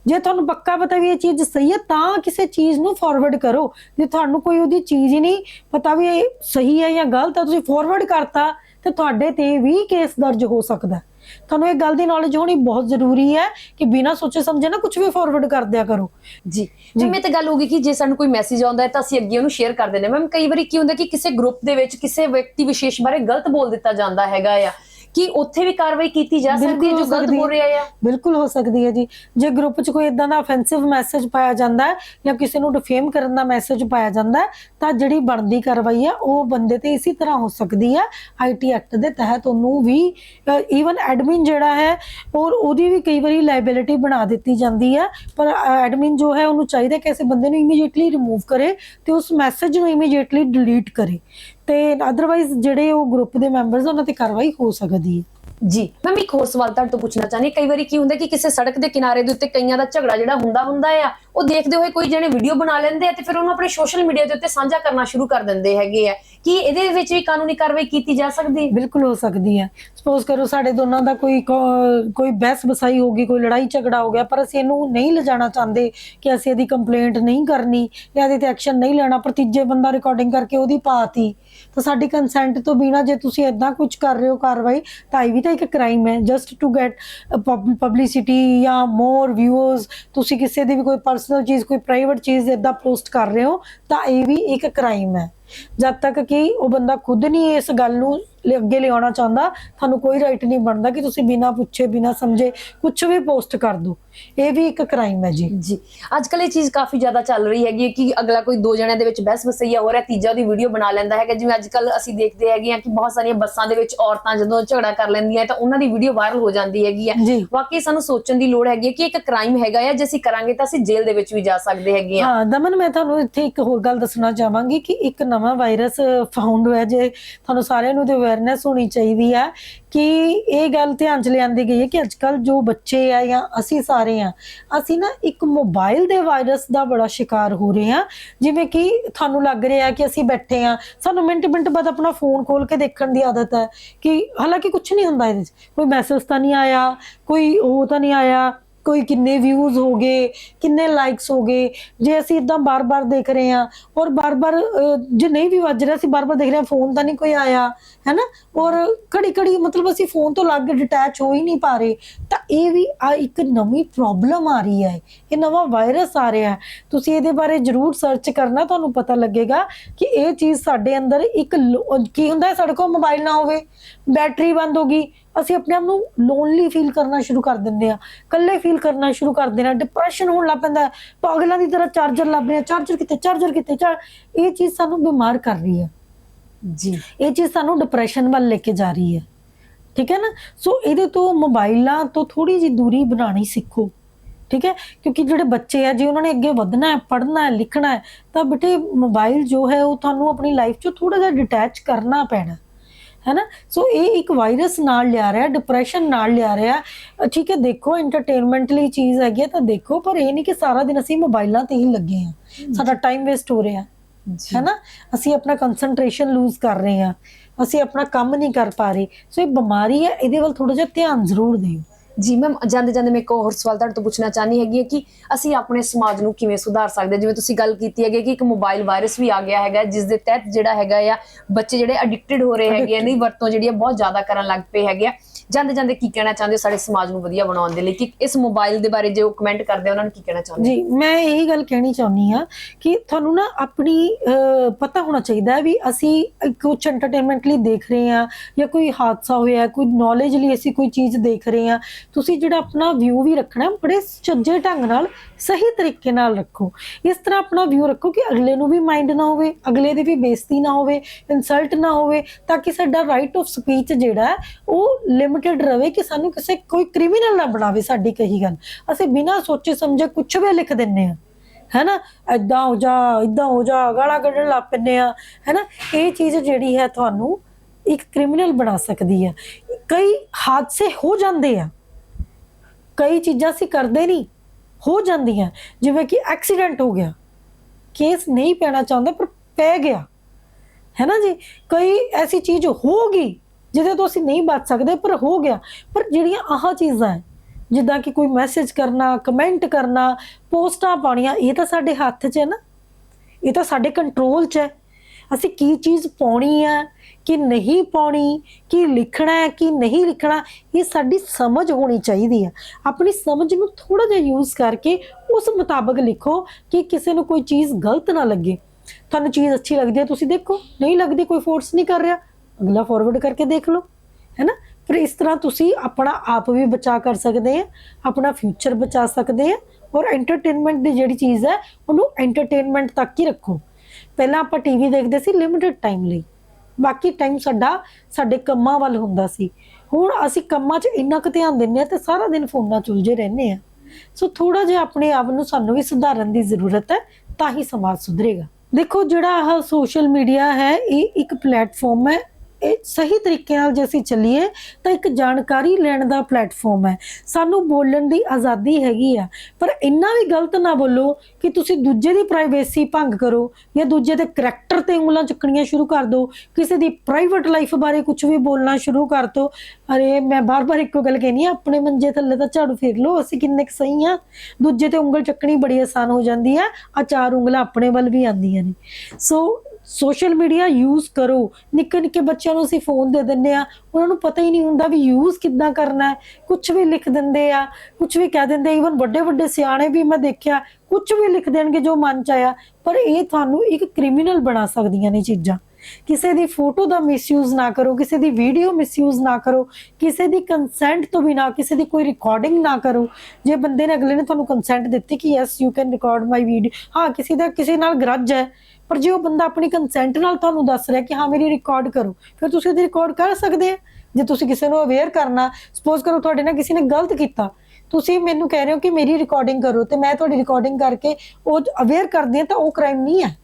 Speaker 2: ਜੇ ਤੁਹਾਨੂੰ ਪੱਕਾ ਪਤਾ ਵੀ ਇਹ ਚੀਜ਼ ਸਹੀ ਹੈ ਤਾਂ ਕਿਸੇ ਚੀਜ਼ ਨੂੰ ਫਾਰਵਰਡ ਕਰੋ। ਜੇ ਤੁਹਾਨੂੰ ਕੋਈ ਉਹਦੀ ਚੀਜ਼ ਹੀ ਨਹੀਂ ਪਤਾ ਵੀ ਇਹ ਸਹੀ ਹੈ ਜਾਂ ਗਲਤ ਹੈ ਤੁਸੀਂ ਫਾਰਵਰਡ ਕਰਤਾ ਤੇ ਤੁਹਾਡੇ ਤੇ ਵੀ ਕੇਸ ਦਰਜ ਹੋ ਸਕਦਾ। ਤੁਹਾਨੂੰ ਇਹ ਗੱਲ ਦੀ ਨੌਲੇਜ ਹੋਣੀ ਬਹੁਤ ਜ਼ਰੂਰੀ ਹੈ ਕਿ ਬਿਨਾਂ ਸੋਚੇ ਸਮਝੇ ਨਾ ਕੁਝ ਵੀ ਫਾਰਵਰਡ ਕਰ ਦਿਆ ਕਰੋ।
Speaker 1: ਜੀ। ਇਹ ਤਾਂ ਗੱਲ ਹੋ ਗਈ ਕਿ ਜੇ ਸਾਨੂੰ ਕੋਈ ਮੈਸੇਜ ਆਉਂਦਾ ਹੈ ਤਾਂ ਅਸੀਂ ਅੱਗੇ ਉਹਨੂੰ ਸ਼ੇਅਰ ਕਰ ਦਿੰਦੇ ਮੈਮ ਕਈ ਵਾਰੀ ਕੀ ਹੁੰਦਾ ਕਿ ਕਿਸੇ ਗਰੁੱਪ ਦੇ ਵਿੱਚ ਕਿਸੇ ਵਿਅਕਤੀ ਵਿਸ਼ੇਸ਼ ਬਾਰੇ ਗਲਤ ਬੋਲ ਦਿੱਤਾ ਜਾਂਦਾ ਹੈਗਾ ਆ। ਕਿ ਉੱਥੇ ਵੀ ਕਾਰਵਾਈ ਕੀਤੀ ਜਾ ਸਕਦੀ ਹੈ ਜੋ
Speaker 2: ਹੋ
Speaker 1: ਗਲਤ ਬੋਲ ਰਿਹਾ ਆ
Speaker 2: ਬਿਲਕੁਲ ਹੋ ਸਕਦੀ ਹੈ ਜੀ। ਜੇ ਗਰੁੱਪ 'ਚ ਕੋਈ ਇਦਾਂ ਦਾ ਅਫੈਂਸਿਵ ਮੈਸੇਜ ਪਾਇਆ ਜਾਂਦਾ ਹੈ ਜਾਂ ਕਿਸੇ ਨੂੰ ਡਿਫੇਮ ਕਰਨ ਦਾ ਮੈਸੇਜ ਪਾਇਆ ਜਾਂਦਾ ਹੈ ਤਾਂ ਜਿਹੜੀ ਬਣਦੀ ਕਾਰਵਾਈ ਹੈ ਉਹ ਬੰਦੇ ਤੇ ਇਸੇ ਤਰ੍ਹਾਂ ਹੋ ਸਕਦੀ ਹੈ। ਆਈਟੀ ਐਕਟ ਦੇ ਤਹਿਤ ਉਹਨੂੰ ਵੀ ਈਵਨ ਐਡਮਿਨ ਜਿਹੜਾ ਹੈ ਔਰ ਉਹਦੀ ਵੀ ਕਈ ਵਾਰੀ ਲਾਇਬਿਲਿਟੀ ਬਣਾ ਦਿੱਤੀ ਜਾਂਦੀ ਹੈ। ਪਰ ਐਡਮਿਨ ਜੋ ਹੈ ਉਹਨੂੰ ਚਾਹੀਦਾ ਕਿ ਕਿਸੇ ਬੰਦੇ ਨੂੰ ਇਮੀਡੀਏਟਲੀ ਰਿਮੂਵ ਕਰੇ ਤੇ ਉਸ ਮੈਸੇਜ ਨੂੰ ਇਮੀਡੀਏਟਲੀ ਡਿਲੀਟ ਕਰੇ। ਤੇ ਅਦਰਵਾਈਜ਼ ਜਿਹੜੇ ਉਹ ਗਰੁੱਪ ਦੇ ਮੈਂਬਰਸ ਉਹਨਾਂ ਤੇ ਕਾਰਵਾਈ ਹੋ ਸਕਦੀ ਹੈ।
Speaker 1: ਜੀ। ਮੈਂ ਇੱਕ ਹੋਰ ਸਵਾਲ ਤੁਹਾਡੇ ਤੋਂ ਪੁੱਛਣਾ ਚਾਹੁੰਦੀ ਕਈ ਵਾਰੀ ਕੀ ਹੁੰਦਾ ਕਿ ਕਿਸੇ ਸੜਕ ਦੇ ਕਿਨਾਰੇ ਦੇ ਉੱਤੇ ਕਈਆਂ ਦਾ ਝਗੜਾ ਜਿਹੜਾ ਹੁੰਦਾ ਹੁੰਦਾ ਆ ਉਹ ਦੇਖਦੇ ਹੋਏ ਕੋਈ ਜਣੇ ਵੀਡੀਓ ਬਣਾ ਲੈਂਦੇ ਆ ਤੇ ਫਿਰ ਉਹਨੂੰ ਆਪਣੇ ਸੋਸ਼ਲ ਮੀਡੀਆ ਦੇ ਉੱਤੇ ਸਾਂਝਾ ਕਰਨਾ ਸ਼ੁਰੂ ਕਰ ਦਿੰਦੇ ਹੈਗੇ ਆ। ਕੀ ਇਹਦੇ ਵਿੱਚ ਵੀ ਕਾਨੂੰਨੀ ਕਾਰਵਾਈ ਕੀਤੀ ਜਾ ਸਕਦੀ? ਹੈ
Speaker 2: ਬਿਲਕੁਲ ਹੋ ਸਕਦੀ ਹੈ। ਸਪੋਜ਼ ਕਰੋ ਸਾਡੇ ਦੋਨਾਂ ਦਾ ਕੋਈ ਕੋਈ ਬਹਿਸ ਬਸਾਈ ਹੋ ਗਈ ਕੋਈ ਲੜਾਈ ਝਗੜਾ ਹੋ ਗਿਆ ਪਰ ਅਸੀਂ ਇਹਨੂੰ ਨਹੀਂ ਲਿਜਾਣਾ ਚਾਹੁੰਦੇ ਕਿ ਅਸੀਂ ਇਹਦੀ ਕੰਪਲੇਂਟ ਨਹੀਂ ਕਰਨੀ ਜਾਂ ਇਹਦੇ ਤੇ ਐਕਸ਼ਨ ਨਹੀਂ ਲੈਣਾ ਪਰ ਤੀਜੇ ਬੰਦਾ ਰਿਕਾਰਡਿੰਗ ਕਰਕੇ ਉਹਦੀ ਪਾਤੀ। ਤਾਂ ਸਾਡੀ ਕੰਸੈਂਟ ਤੋਂ ਬਿਨਾ ਜੇ ਤੁਸੀਂ ਇਦਾਂ ਕੁਝ ਕਰ ਰਹੇ ਹੋ ਕਾਰਵਾਈ, ਤਾਂ ਇਹ ਵੀ ਤਾਂ ਇੱਕ ਕ੍ਰਾਈਮ ਹੈ। ਜਸਟ ਟੂ ਗੈਟ ਪਬਲਿਸਿਟੀ ਜਾਂ ਮੋਰ ਵਿਊਅਰਸ ਤੁਸੀਂ ਕਿਸੇ ਦੀ ਵੀ ਕੋਈ ਪਰਸਨਲ ਚੀਜ਼, ਕੋਈ ਪ੍ਰਾਈਵੇਟ ਚੀਜ਼ ਇਦਾਂ ਪੋਸਟ ਕਰ ਰਹੇ ਹੋ, ਤਾਂ ਇਹ ਵੀ ਇੱਕ ਕ੍ਰਾਈਮ ਹੈ। ਜਦ ਤੱਕ ਕਿ ਉਹ ਬੰਦਾ ਖੁਦ ਨਹੀਂ ਇਸ ਗੱਲ ਨੂੰ ਅੱਗੇ ਲਿਆਉਣਾ ਚਾਹੁੰਦਾ ਤੁਹਾਨੂੰ ਕੋਈ ਰਾਈਟ ਨਹੀਂ ਬਣਦਾ ਕਿ ਤੁਸੀਂ ਬਿਨਾਂ ਪੁੱਛੇ ਬਿਨਾਂ ਸਮਝੇ ਕੁਝ ਵੀ ਪੋਸਟ ਕਰ ਦਿਓ ਇਹ ਵੀ ਇੱਕ ਕ੍ਰਾਈਮ ਹੈ ਜੀ।
Speaker 1: ਜੀ। ਅੱਜ ਕੱਲ ਇਹ ਚੀਜ਼ ਕਾਫੀ ਜ਼ਿਆਦਾ ਚੱਲ ਰਹੀ ਹੈਗੀ ਕਿ ਅਗਲਾ ਕੋਈ ਦੋ ਜਣਿਆਂ ਦੇ ਵਿੱਚ ਬਹਿਸ ਵਸਈਆ ਹੋ ਰਿਹਾ ਤੀਜਾ ਉਹਦੀ ਵੀਡੀਓ ਬਣਾ ਲੈਂਦਾ ਹੈਗਾ। ਜਿਵੇਂ ਅੱਜ ਕੱਲ ਅਸੀਂ ਦੇਖਦੇ ਹੈਗੇ ਆ ਕਿ ਬਹੁਤ ਸਾਰੀਆਂ ਬੱਸਾਂ ਦੇ ਵਿੱਚ ਔਰਤਾਂ ਜਦੋਂ ਝਗੜਾ ਕਰ ਲੈਂਦੀਆਂ ਤਾਂ ਉਹਨਾਂ ਦੀ ਵੀਡੀਓ ਵਾਇਰਲ ਹੋ ਜਾਂਦੀ ਹੈਗੀ ਆ ਵਾਕਈ ਸਾਨੂੰ ਸੋਚਣ ਦੀ ਲੋੜ ਹੈਗੀ ਕਿ ਇੱਕ ਕ੍ਰਾਈਮ ਹੈਗਾ ਆ ਜੇ ਅਸੀਂ ਕਰਾਂਗੇ ਤਾਂ ਅਸੀਂ ਜੇਲ੍ਹ ਦੇ ਵਿੱਚ ਵੀ ਜਾ ਸਕਦੇ ਹੈਗੇ ਆ
Speaker 2: ਹਾਂ ਦਮਨ ਮੈਂ ਤੁਹਾਨੂੰ ਇੱਥੇ ਇੱਕ ਹੋਰ ਗੱਲ ਦੱਸਣਾ ਚਾਹਾਂਗੀ ਕਿ ਇੱਕ ਨਵਾਂ ਨਵਾਂ ਵਾਇਰਸ ਫਾਊਂਡ ਹੋਇਆ ਜੇ, ਤੁਹਾਨੂੰ ਸਾਰਿਆਂ ਨੂੰ ਤੇ ਅਵੇਅਰਨੈਸ ਹੋਣੀ ਚਾਹੀਦੀ ਹੈ ਕਿ ਇਹ ਗੱਲ ਧਿਆਨ ਚ ਲਿਆਂਦੀ ਗਈ ਹੈ ਕਿ ਅੱਜਕੱਲ ਜੋ ਬੱਚੇ ਆ ਜਾਂ ਅਸੀਂ ਸਾਰੇ ਆ, ਅਸੀਂ ਨਾ ਇੱਕ ਮੋਬਾਈਲ ਦੇ ਵਾਇਰਸ ਦਾ ਬੜਾ ਸ਼ਿਕਾਰ ਹੋ ਰਹੇ ਹਾਂ ਜਿਵੇਂ ਕਿ ਤੁਹਾਨੂੰ ਲੱਗ ਰਿਹਾ ਕਿ ਅਸੀਂ ਬੈਠੇ ਆ, ਸਾਨੂੰ ਮਿੰਟ ਮਿੰਟ ਬਾਅਦ ਆਪਣਾ ਫੋਨ ਖੋਲ ਕੇ ਦੇਖਣ ਦੀ ਆਦਤ ਹੈ ਕਿ ਹਾਲਾਂਕਿ ਕੁਝ ਨਹੀਂ ਹੁੰਦਾ ਇਹਦੇ 'ਚ, ਕੋਈ ਮੈਸੇਜ ਤਾਂ ਨਹੀਂ ਆਇਆ, ਕੋਈ ਉਹ ਤਾਂ ਨਹੀਂ ਆਇਆ ਕੋਈ ਕਿੰਨੇ ਵਿਊਜ਼ ਹੋ ਗਏ, ਕਿੰਨੇ ਲਾਈਕਸ ਹੋ ਗਏ, ਜੇ ਅਸੀਂ ਇਦਾਂ ਬਾਰ-ਬਾਰ ਦੇਖ ਰਹੇ ਹਾਂ ਔਰ ਬਾਰ-ਬਾਰ ਜੇ ਨਹੀਂ ਵੀ ਵੱਜ ਰਿਹਾ, ਅਸੀਂ ਬਾਰ-ਬਾਰ ਦੇਖ ਰਹੇ ਹਾਂ ਫੋਨ ਤਾਂ ਨਹੀਂ ਕੋਈ ਆਇਆ ਹੈ ਔਰ ਘੜੀ-ਘੜੀ ਮਤਲਬ ਅਸੀਂ ਫੋਨ ਤੋਂ ਲੱਗ ਡਿਟੈਚ ਹੋ ਹੀ ਨਹੀਂ ਪਾ ਰਹੇ, ਤਾਂ ਇਹ ਵੀ ਆ ਇੱਕ ਨਵੀਂ ਪ੍ਰੋਬਲਮ ਆ ਰਹੀ ਹੈ। ਇਹ ਨਵਾਂ ਵਾਇਰਸ ਆ ਰਿਹਾ ਹੈ। ਤੁਸੀਂ ਇਹਦੇ ਬਾਰੇ ਜਰੂਰ ਸਰਚ ਕਰਨਾ, ਤੁਹਾਨੂੰ ਪਤਾ ਲੱਗੇਗਾ ਕਿ ਇਹ ਚੀਜ਼ ਸਾਡੇ ਅੰਦਰ ਇੱਕ ਕੀ ਹੁੰਦਾ ਸਾਡੇ ਕੋਲ ਮੋਬਾਈਲ ਨਾ ਹੋਵੇ ਬੈਟਰੀ ਬੰਦ ਹੋ ਗਈ ਅਸੀਂ ਆਪਣੇ ਆਪ ਨੂੰ ਲੋਨਲੀ ਫੀਲ ਕਰਨਾ ਸ਼ੁਰੂ ਕਰ ਦਿੰਦੇ ਆ ਇਕੱਲੇ ਫੀਲ ਕਰਨਾ ਸ਼ੁਰੂ ਕਰ ਦਿੰਦੇ ਆ ਡਿਪਰੈਸ਼ਨ ਹੋਣ ਲੱਗ ਪੈਂਦਾ। ਪਾਗਲਾਂ ਦੀ ਤਰ੍ਹਾਂ ਚਾਰਜਰ ਲੱਭਦੇ ਆ। ਚਾਰਜਰ ਕਿੱਥੇ? ਚਾਰਜਰ ਕਿੱਥੇ? ਚਾਰ ਇਹ ਚੀਜ਼ ਸਾਨੂੰ ਬਿਮਾਰ ਕਰ ਰਹੀ ਹੈ।
Speaker 1: ਜੀ।
Speaker 2: ਇਹ ਚੀਜ਼ ਸਾਨੂੰ ਡਿਪਰੈਸ਼ਨ ਵੱਲ ਲੈ ਕੇ ਜਾ ਰਹੀ ਹੈ। ਠੀਕ ਹੈ ਨਾ? ਸੋ ਇਹਦੇ ਤੋਂ ਮੋਬਾਈਲਾਂ ਤੋਂ ਥੋੜੀ ਜਿਹੀ ਦੂਰੀ ਬਣਾਣੀ ਸਿੱਖੋ। ਠੀਕ ਹੈ? ਕਿਉਂਕਿ ਜਿਹੜੇ ਬੱਚੇ ਆ ਜੇ ਉਹਨਾਂ ਨੇ ਅੱਗੇ ਵਧਣਾ ਹੈ ਪੜ੍ਹਨਾ ਹੈ ਲਿਖਣਾ ਹੈ ਤਾਂ ਬੇਟੇ ਮੋਬਾਈਲ ਜੋ ਹੈ ਉਹ ਤੁਹਾਨੂੰ ਆਪਣੀ ਲਾਈਫ ਚੋਂ ਥੋੜਾ ਜਿਹਾ ਡਿਟੈਚ ਕਰਨਾ ਪੈਣਾ। ਹੈ ਨਾ ਸੋ ਇਹ ਇੱਕ ਵਾਇਰਸ ਨਾਲ ਲਿਆ ਰਿਹਾ ਡਿਪਰੈਸ਼ਨ ਨਾਲ ਲਿਆ ਰਿਹਾ। ਠੀਕ ਹੈ ਦੇਖੋ ਐਂਟਰਟੇਨਮੈਂਟ ਲਈ ਚੀਜ਼ ਹੈਗੀ ਤਾਂ ਦੇਖੋ ਪਰ ਇਹ ਨਹੀਂ ਕਿ ਸਾਰਾ ਦਿਨ ਅਸੀਂ ਮੋਬਾਈਲਾਂ ਤੇ ਹੀ ਲੱਗੇ ਹਾਂ। ਸਾਡਾ ਟਾਈਮ ਵੇਸਟ ਹੋ ਰਿਹਾ।
Speaker 1: ਜੀ
Speaker 2: ਹੈ ਨਾ ਅਸੀਂ ਆਪਣਾ ਕਨਸੈਂਟਰੇਸ਼ਨ ਲੂਜ਼ ਕਰ ਰਹੇ ਹਾਂ। ਅਸੀਂ ਆਪਣਾ ਕੰਮ ਨਹੀਂ ਕਰ ਪਾ ਰਹੇ। ਸੋ ਇਹ ਬਿਮਾਰੀ ਹੈ ਇਹਦੇ ਵੱਲ ਥੋੜਾ ਜਿਹਾ ਧਿਆਨ ਜ਼ਰੂਰ ਦਿਓ।
Speaker 1: ਜੀ ਮੈਮ ਜਾਂਦੇ ਜਾਂਦੇ ਮੈਂ ਇੱਕ ਹੋਰ ਸਵਾਲ ਤੁਹਾਡੇ ਤੋਂ ਪੁੱਛਣਾ ਚਾਹਨੀ ਹੈਗੀ ਹੈ ਕਿ ਅਸੀਂ ਆਪਣੇ ਸਮਾਜ ਨੂੰ ਕਿਵੇਂ ਸੁਧਾਰ ਸਕਦੇ? ਜਿਵੇਂ ਤੁਸੀਂ ਗੱਲ ਕੀਤੀ ਹੈਗੀ ਕਿ ਇੱਕ ਮੋਬਾਈਲ ਵਾਇਰਸ ਵੀ ਆ ਗਿਆ ਹੈਗਾ ਜਿਸ ਦੇ ਤਹਿਤ ਜਿਹੜਾ ਹੈਗਾ ਆ ਬੱਚੇ ਜਿਹੜੇ ਐਡਿਕਟਡ ਹੋ ਰਹੇ ਹੈਗੇ ਆ ਨਹੀਂ ਵਰਤੋਂ ਜਿਹੜੀ ਹੈ ਬਹੁਤ ਜ਼ਿਆਦਾ ਕਰਨ ਲੱਗ ਪਏ ਹੈਗੇ ਆ ਜਾਂਦੇ ਜਾਂਦੇ ਕੀ ਕਹਿਣਾ ਚਾਹੁੰਦੇ ਹੋ ਸਾਡੇ ਸਮਾਜ ਨੂੰ ਵਧੀਆ ਬਣਾਉਣ ਦੇ ਲਈ ਕਿ ਇਸ ਮੋਬਾਈਲ ਦੇ ਬਾਰੇ ਜੋ ਕਮੈਂਟ ਕਰਦੇ ਆ ਉਹਨਾਂ ਨੂੰ ਕੀ ਕਹਿਣਾ ਚਾਹੁੰਦੇ?
Speaker 2: ਜੀ ਮੈਂ ਇਹੀ ਗੱਲ ਕਹਿਣੀ ਚਾਹੁੰਦੀ ਆ ਕਿ ਤੁਹਾਨੂੰ ਨਾ ਆਪਣੀ ਪਤਾ ਹੋਣਾ ਚਾਹੀਦਾ ਹੈ ਵੀ ਅਸੀਂ ਕੁਝ ਐਂਟਰਟੇਨਮੈਂਟ ਲਈ ਦੇਖ ਰਹੇ ਹਾਂ ਜਾਂ ਕੋਈ ਹਾਦਸਾ ਹੋਇਆ ਕੋਈ ਨੌਲੇਜ ਲਈ ਅਸੀਂ ਕੋਈ ਚੀਜ਼ ਦੇਖ ਰਹੇ ਹਾਂ ਤੁਸੀਂ ਜਿਹੜਾ ਆਪਣਾ ਵਿਊ ਵੀ ਰੱਖਣਾ ਹੈ, ਬੜੇ ਸੁਚੱਜੇ ਢੰਗ ਨਾਲ ਸਹੀ ਤਰੀਕੇ ਨਾਲ ਰੱਖੋ। ਇਸ ਤਰ੍ਹਾਂ ਆਪਣਾ ਵਿਊ ਰੱਖੋ ਕਿ ਅਗਲੇ ਨੂੰ ਵੀ ਮਾਈਂਡ ਨਾ ਹੋਵੇ ਅਗਲੇ ਦੀ ਵੀ ਬੇਇੱਜ਼ਤੀ ਨਾ ਹੋਵੇ ਇਨਸਲਟ ਨਾ ਹੋਵੇ ਤਾਂ ਕਿ ਸਾਡਾ ਰਾਈਟ ਆਫ ਸਪੀਚ ਜਿਹੜਾ ਉਹ ਲਿਮਿਟਿਡ ਰਵੇ ਕਿ ਸਾਨੂੰ ਕਿਸੇ ਕੋਈ ਕ੍ਰਿਮੀਨਲ ਨਾ ਬਣਾਵੇ ਸਾਡੀ ਕਹੀ ਗੱਲ। ਅਸੀਂ ਬਿਨਾਂ ਸੋਚੇ ਸਮਝੇ ਕੁਝ ਵੀ ਲਿਖ ਦਿੰਨੇ ਆ ਹੈਨਾ? ਐਦਾਂ ਹੋ ਜਾ ਇਦਾਂ ਹੋ ਜਾ ਗਾਲਾਂ ਕੱਢਣ ਲੱਗ ਪੈਂਦੇ ਆ ਹੈਨਾ? ਇਹ ਚੀਜ਼ ਜਿਹੜੀ ਹੈ ਤੁਹਾਨੂੰ ਇੱਕ ਕ੍ਰਿਮੀਨਲ ਬਣਾ ਸਕਦੀ ਹੈ। ਕਈ ਹਾਦਸੇ ਹੋ ਜਾਂਦੇ ਆ। ਕਈ ਚੀਜ਼ਾਂ ਅਸੀਂ ਕਰਦੇ ਨਹੀਂ, ਹੋ ਜਾਂਦੀਆਂ। ਜਿਵੇਂ ਕਿ ਐਕਸੀਡੈਂਟ ਹੋ ਗਿਆ। ਕੇਸ ਨਹੀਂ ਪੈਣਾ ਚਾਹੁੰਦੇ, ਪਰ ਪੈ ਗਿਆ। ਹੈ ਨਾ ਜੀ? ਕਈ ਐਸੀ ਚੀਜ਼ ਹੋ ਗਈ, ਜਿਹਦੇ ਤੋਂ ਅਸੀਂ ਨਹੀਂ ਬਚ ਸਕਦੇ, ਪਰ ਹੋ ਗਿਆ। ਪਰ ਜਿਹੜੀਆਂ ਆਹ ਚੀਜ਼ਾਂ ਹੈ, ਜਿੱਦਾਂ ਕਿ ਕੋਈ ਮੈਸੇਜ ਕਰਨਾ, ਕਮੈਂਟ ਕਰਨਾ, ਪੋਸਟਾਂ ਪਾਉਣੀਆਂ, ਇਹ ਤਾਂ ਸਾਡੇ ਹੱਥ 'ਚ ਹੈ ਨਾ। ਇਹ ਤਾਂ ਸਾਡੇ ਕੰਟਰੋਲ 'ਚ ਹੈ। ਅਸੀਂ ਕੀ ਚੀਜ਼ ਪਾਉਣੀ ਹੈ ਕਿ ਨਹੀਂ ਪਾਉਣੀ, ਕਿ ਲਿਖਣਾ ਹੈ, ਕੀ ਨਹੀਂ ਲਿਖਣਾ, ਇਹ ਸਾਡੀ ਸਮਝ ਹੋਣੀ ਚਾਹੀਦੀ ਹੈ ਆਪਣੀ ਸਮਝ ਨੂੰ ਥੋੜਾ ਜਿਹਾ ਯੂਜ਼ ਕਰਕੇ ਉਸ ਮੁਤਾਬਕ ਲਿਖੋ ਕਿ ਕਿਸੇ ਨੂੰ ਕੋਈ ਚੀਜ਼ ਗਲਤ ਨਾ ਲੱਗੇ। ਤੁਹਾਨੂੰ ਚੀਜ਼ ਅੱਛੀ ਲੱਗਦੀ ਹੈ ਤੁਸੀਂ ਦੇਖੋ। ਨਹੀਂ ਲੱਗਦੀ, ਕੋਈ ਫੋਰਸ ਨਹੀਂ ਕਰ ਰਿਹਾ। ਅਗਲਾ ਫਾਰਵਰਡ ਕਰਕੇ ਦੇਖ ਲਓ, ਹੈ ਨਾ? ਫਿਰ ਇਸ ਤਰ੍ਹਾਂ ਤੁਸੀਂ ਆਪਣਾ ਆਪ ਵੀ ਬਚਾ ਕਰ ਸਕਦੇ ਆ, ਆਪਣਾ ਫਿਊਚਰ ਬਚਾ ਸਕਦੇ ਆ ਔਰ ਐਂਟਰਟੇਨਮੈਂਟ ਦੀ ਜਿਹੜੀ ਚੀਜ਼ ਹੈ, ਉਹਨੂੰ ਐਂਟਰਟੇਨਮੈਂਟ ਤੱਕ ਹੀ ਰੱਖੋ। ਪਹਿਲਾਂ ਆਪਾਂ ਟੀਵੀ ਦੇਖਦੇ ਸੀ ਲਿਮਿਟਿਡ ਟਾਈਮ ਲਈ। ਬਾਕੀ ਟਾਈਮ ਸਾਡਾ, ਸਾਡੇ ਕੰਮਾਂ ਵੱਲ ਹੁੰਦਾ ਸੀ। ਹੁਣ ਅਸੀਂ ਕੰਮਾਂ 'ਚ ਇੰਨਾ ਕੁ ਧਿਆਨ ਦਿੰਦੇ ਆ ਤੇ ਸਾਰਾ ਦਿਨ ਫੋਨਾਂ 'ਚ ਉਲਝੇ ਰਹਿੰਦੇ ਆ ਸੋ ਥੋੜਾ ਜਿਹਾ ਆਪਣੇ ਆਪ ਨੂੰ ਸਾਨੂੰ ਵੀ ਸੁਧਾਰਨ ਦੀ ਜ਼ਰੂਰਤ ਹੈ, ਤਾਂ ਹੀ ਸਮਾਜ ਸੁਧਰੇਗਾ। ਦੇਖੋ ਜਿਹੜਾ ਆਹ ਸੋਸ਼ਲ ਮੀਡੀਆ ਹੈ, ਇਹ ਇੱਕ ਪਲੇਟਫਾਰਮ ਹੈ ਇਹ ਸਹੀ ਤਰੀਕੇ ਨਾਲ ਜੇ ਅਸੀਂ ਚੱਲੀਏ, ਤਾਂ ਇੱਕ ਜਾਣਕਾਰੀ ਲੈਣ ਦਾ ਪਲੇਟਫਾਰਮ ਹੈ। ਸਾਨੂੰ ਬੋਲਣ ਦੀ ਆਜ਼ਾਦੀ ਹੈਗੀ ਆ। ਪਰ ਇੰਨਾ ਵੀ ਗਲਤ ਨਾ ਬੋਲੋ ਕਿ ਤੁਸੀਂ ਦੂਜੇ ਦੀ ਪ੍ਰਾਈਵੇਸੀ ਭੰਗ ਕਰੋ ਜਾਂ ਦੂਜੇ ਦੇ ਕਰੈਕਟਰ ਤੇ ਉਂਗਲਾਂ ਚੁੱਕਣੀਆਂ ਸ਼ੁਰੂ ਕਰ ਦਿਓ। ਕਿਸੇ ਦੀ ਪ੍ਰਾਈਵੇਟ ਲਾਈਫ ਬਾਰੇ ਕੁਝ ਵੀ ਬੋਲਣਾ ਸ਼ੁਰੂ ਕਰ ਦਿਓ। ਅਰੇ, ਮੈਂ ਬਾਰ-ਬਾਰ ਇੱਕੋ ਗੱਲ ਕਹਿਨੀ ਆ, ਆਪਣੇ ਮੰਜੇ ਥੱਲੇ ਤਾਂ ਝਾੜੂ ਫੇਰ ਲਓ, ਅਸੀਂ ਕਿੰਨੇ ਕੁ ਸਹੀ ਆ। ਦੂਜੇ ਤੇ ਉਂਗਲ ਚੱਕਣੀ ਬੜੀ ਆਸਾਨ ਹੋ ਜਾਂਦੀ ਆ ਆ ਚਾਰ ਉਂਗਲਾਂ ਆਪਣੇ ਵੱਲ ਵੀ ਆਉਂਦੀਆਂ ਨੇ। ਸੋ ਸੋਸ਼ਲ ਮੀਡੀਆ ਯੂਜ਼ ਕਰੋ। ਨਿੱਕੇ ਨਿੱਕੇ ਬੱਚਿਆਂ ਨੂੰ ਅਸੀਂ ਫੋਨ ਦੇ ਦਿੰਨੇ ਆ ਉਹਨਾਂ ਨੂੰ ਪਤਾ ਹੀ ਨਹੀਂ ਹੁੰਦਾ ਵੀ ਯੂਜ਼ ਕਿੱਦਾਂ ਕਰਨਾ ਹੈ। ਕੁਝ ਵੀ ਲਿਖ ਦਿੰਦੇ ਆ ਕੁਝ ਵੀ ਕਹਿ ਦਿੰਦੇ ਈਵਨ ਵੱਡੇ ਵੱਡੇ ਸਿਆਣੇ ਵੀ ਮੈਂ ਦੇਖਿਆ ਕੁਝ ਵੀ ਲਿਖ ਦੇਣਗੇ ਜੋ ਮਨ ਚ ਆਇਆ। ਪਰ ਇਹ ਤੁਹਾਨੂੰ ਇੱਕ ਕ੍ਰਿਮੀਨਲ ਬਣਾ ਸਕਦੀਆਂ ਨੇ ਚੀਜ਼ਾਂ। ਕਿਸੇ ਦੀ ਫੋਟੋ ਦਾ ਮਿਸਯੂਜ਼ ਨਾ ਕਰੋ, ਕਿਸੇ ਦੀ ਵੀਡੀਓ ਮਿਸਯੂਜ਼ ਨਾ ਕਰੋ, ਕਿਸੇ ਦੀ ਕੰਸੈਂਟ ਤੋਂ ਬਿਨਾ, ਕਿਸੇ ਦੀ ਕੋਈ ਰਿਕਾਰਡਿੰਗ ਨਾ ਕਰੋ। ਜੇ ਬੰਦੇ ਨੇ ਅਗਲੇ ਨੇ ਤੁਹਾਨੂੰ ਕੰਸੈਂਟ ਦਿੱਤੀ ਕਿ yes you can record my video ਹਾਂ, ਕਿਸੇ ਦਾ ਕਿਸੇ ਨਾਲ ਗਰਜ ਹੈ। ਪਰ ਜੇ ਉਹ ਬੰਦਾ ਆਪਣੀ ਕੰਸੈਂਟ ਨਾਲ ਤੁਹਾਨੂੰ ਦੱਸ ਰਿਹਾ ਕਿ ਹਾਂ ਮੇਰੀ ਰਿਕਾਰਡ ਕਰੋ ਫਿਰ ਤੁਸੀਂ ਉਹਦੀ ਰਿਕਾਰਡ ਕਰ ਸਕਦੇ ਆ? ਜੇ ਤੁਸੀਂ ਕਿਸੇ ਨੂੰ ਅਵੇਅਰ ਕਰਨਾ ਸਪੋਜ਼ ਕਰੋ ਤੁਹਾਡੇ ਨਾਲ ਕਿਸੇ ਨੇ ਗਲਤ ਕੀਤਾ ਤੁਸੀਂ ਮੈਨੂੰ ਕਹਿ ਰਹੇ ਹੋ ਕਿ ਮੇਰੀ ਰਿਕਾਰਡਿੰਗ ਕਰੋ ਤੇ ਮੈਂ ਤੁਹਾਡੀ ਰਿਕਾਰਡਿੰਗ ਕਰਕੇ ਉਹ ਅਵੇਅਰ ਕਰਦੀ ਹਾਂ ਤਾਂ ਉਹ ਕ੍ਰਾਈਮ ਨਹੀਂ ਹੈ।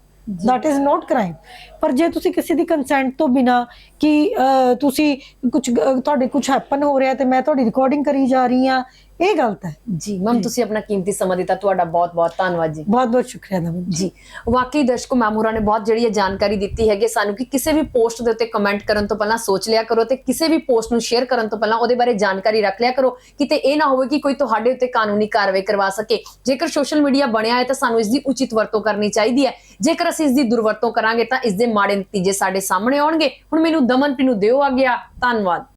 Speaker 2: that is not crime. ਪਰ ਜੇ ਤੁਸੀਂ ਕਿਸੇ ਦੀ ਕੰਸੈਂਟ ਤੋਂ ਬਿਨਾ ਕਿ ਤੁਸੀਂ ਕੁਝ ਤੁਹਾਡੇ ਕੁਝ ਹੈਪਨ ਹੋ ਰਿਹਾ ਤੇ ਮੈਂ ਤੁਹਾਡੀ ਰਿਕਾਰਡਿੰਗ ਕਰੀ ਜਾ ਰਹੀ ਹਾਂ ਇਹ ਗਲਤ ਹੈ।
Speaker 1: ਜੀ ਮੈਮ ਤੁਸੀਂ ਆਪਣਾ ਕੀਮਤੀ ਸਮਾਂ ਦਿੱਤਾ ਤੁਹਾਡਾ ਬਹੁਤ ਬਹੁਤ ਧੰਨਵਾਦ ਜੀ।
Speaker 2: ਬਹੁਤ ਬਹੁਤ ਸ਼ੁਕਰੀਆ ਦਮਨ
Speaker 1: ਜੀ ਵਾਕਈ ਦਰਸ਼ਕੋ ਮੈਮੂਰਾ ਨੇ ਬਹੁਤ ਜਿਹੜੀ ਇਹ ਜਾਣਕਾਰੀ ਦਿੱਤੀ ਹੈਗੀ ਸਾਨੂੰ ਕਿ ਕਿਸੇ ਵੀ ਪੋਸਟ ਦੇ ਉੱਤੇ ਕਮੈਂਟ ਕਰਨ ਤੋਂ ਪਹਿਲਾਂ ਸੋਚ ਲਿਆ ਕਰੋ ਤੇ ਕਿਸੇ ਵੀ ਪੋਸਟ ਨੂੰ ਸ਼ੇਅਰ ਕਰਨ ਤੋਂ ਪਹਿਲਾਂ ਉਹਦੇ ਬਾਰੇ ਜਾਣਕਾਰੀ ਰੱਖ ਲਿਆ ਕਰੋ। ਕਿਤੇ ਇਹ ਨਾ ਹੋਵੇ ਕਿ ਕੋਈ ਤੁਹਾਡੇ ਉੱਤੇ ਕਾਨੂੰਨੀ ਕਾਰਵਾਈ ਕਰਵਾ ਸਕੇ। ਜੇਕਰ ਸੋਸ਼ਲ ਮੀਡੀਆ ਬਣਿਆ ਹੈ ਤਾਂ ਸਾਨੂੰ ਇਸ ਦੀ ਉਚਿਤ ਵਰਤੋਂ ਕਰਨੀ ਚਾਹੀਦੀ ਹੈ। ਜੇਕਰ ਅਸੀਂ ਇਸ ਦੀ ਦੁਰਵਰਤੋਂ ਕਰਾਂਗੇ ਤਾਂ ਇਸ ਦੇ ਮਾੜੇ ਨਤੀਜੇ ਸਾਡੇ ਸਾਹਮਣੇ ਆਉਣਗੇ। ਹੁਣ ਮੈਨੂੰ ਦਮਨਪ੍ਰੀਤ ਨੂੰ ਦਿਓ ਆ। ਗਿਆ ਧੰਨਵਾਦ।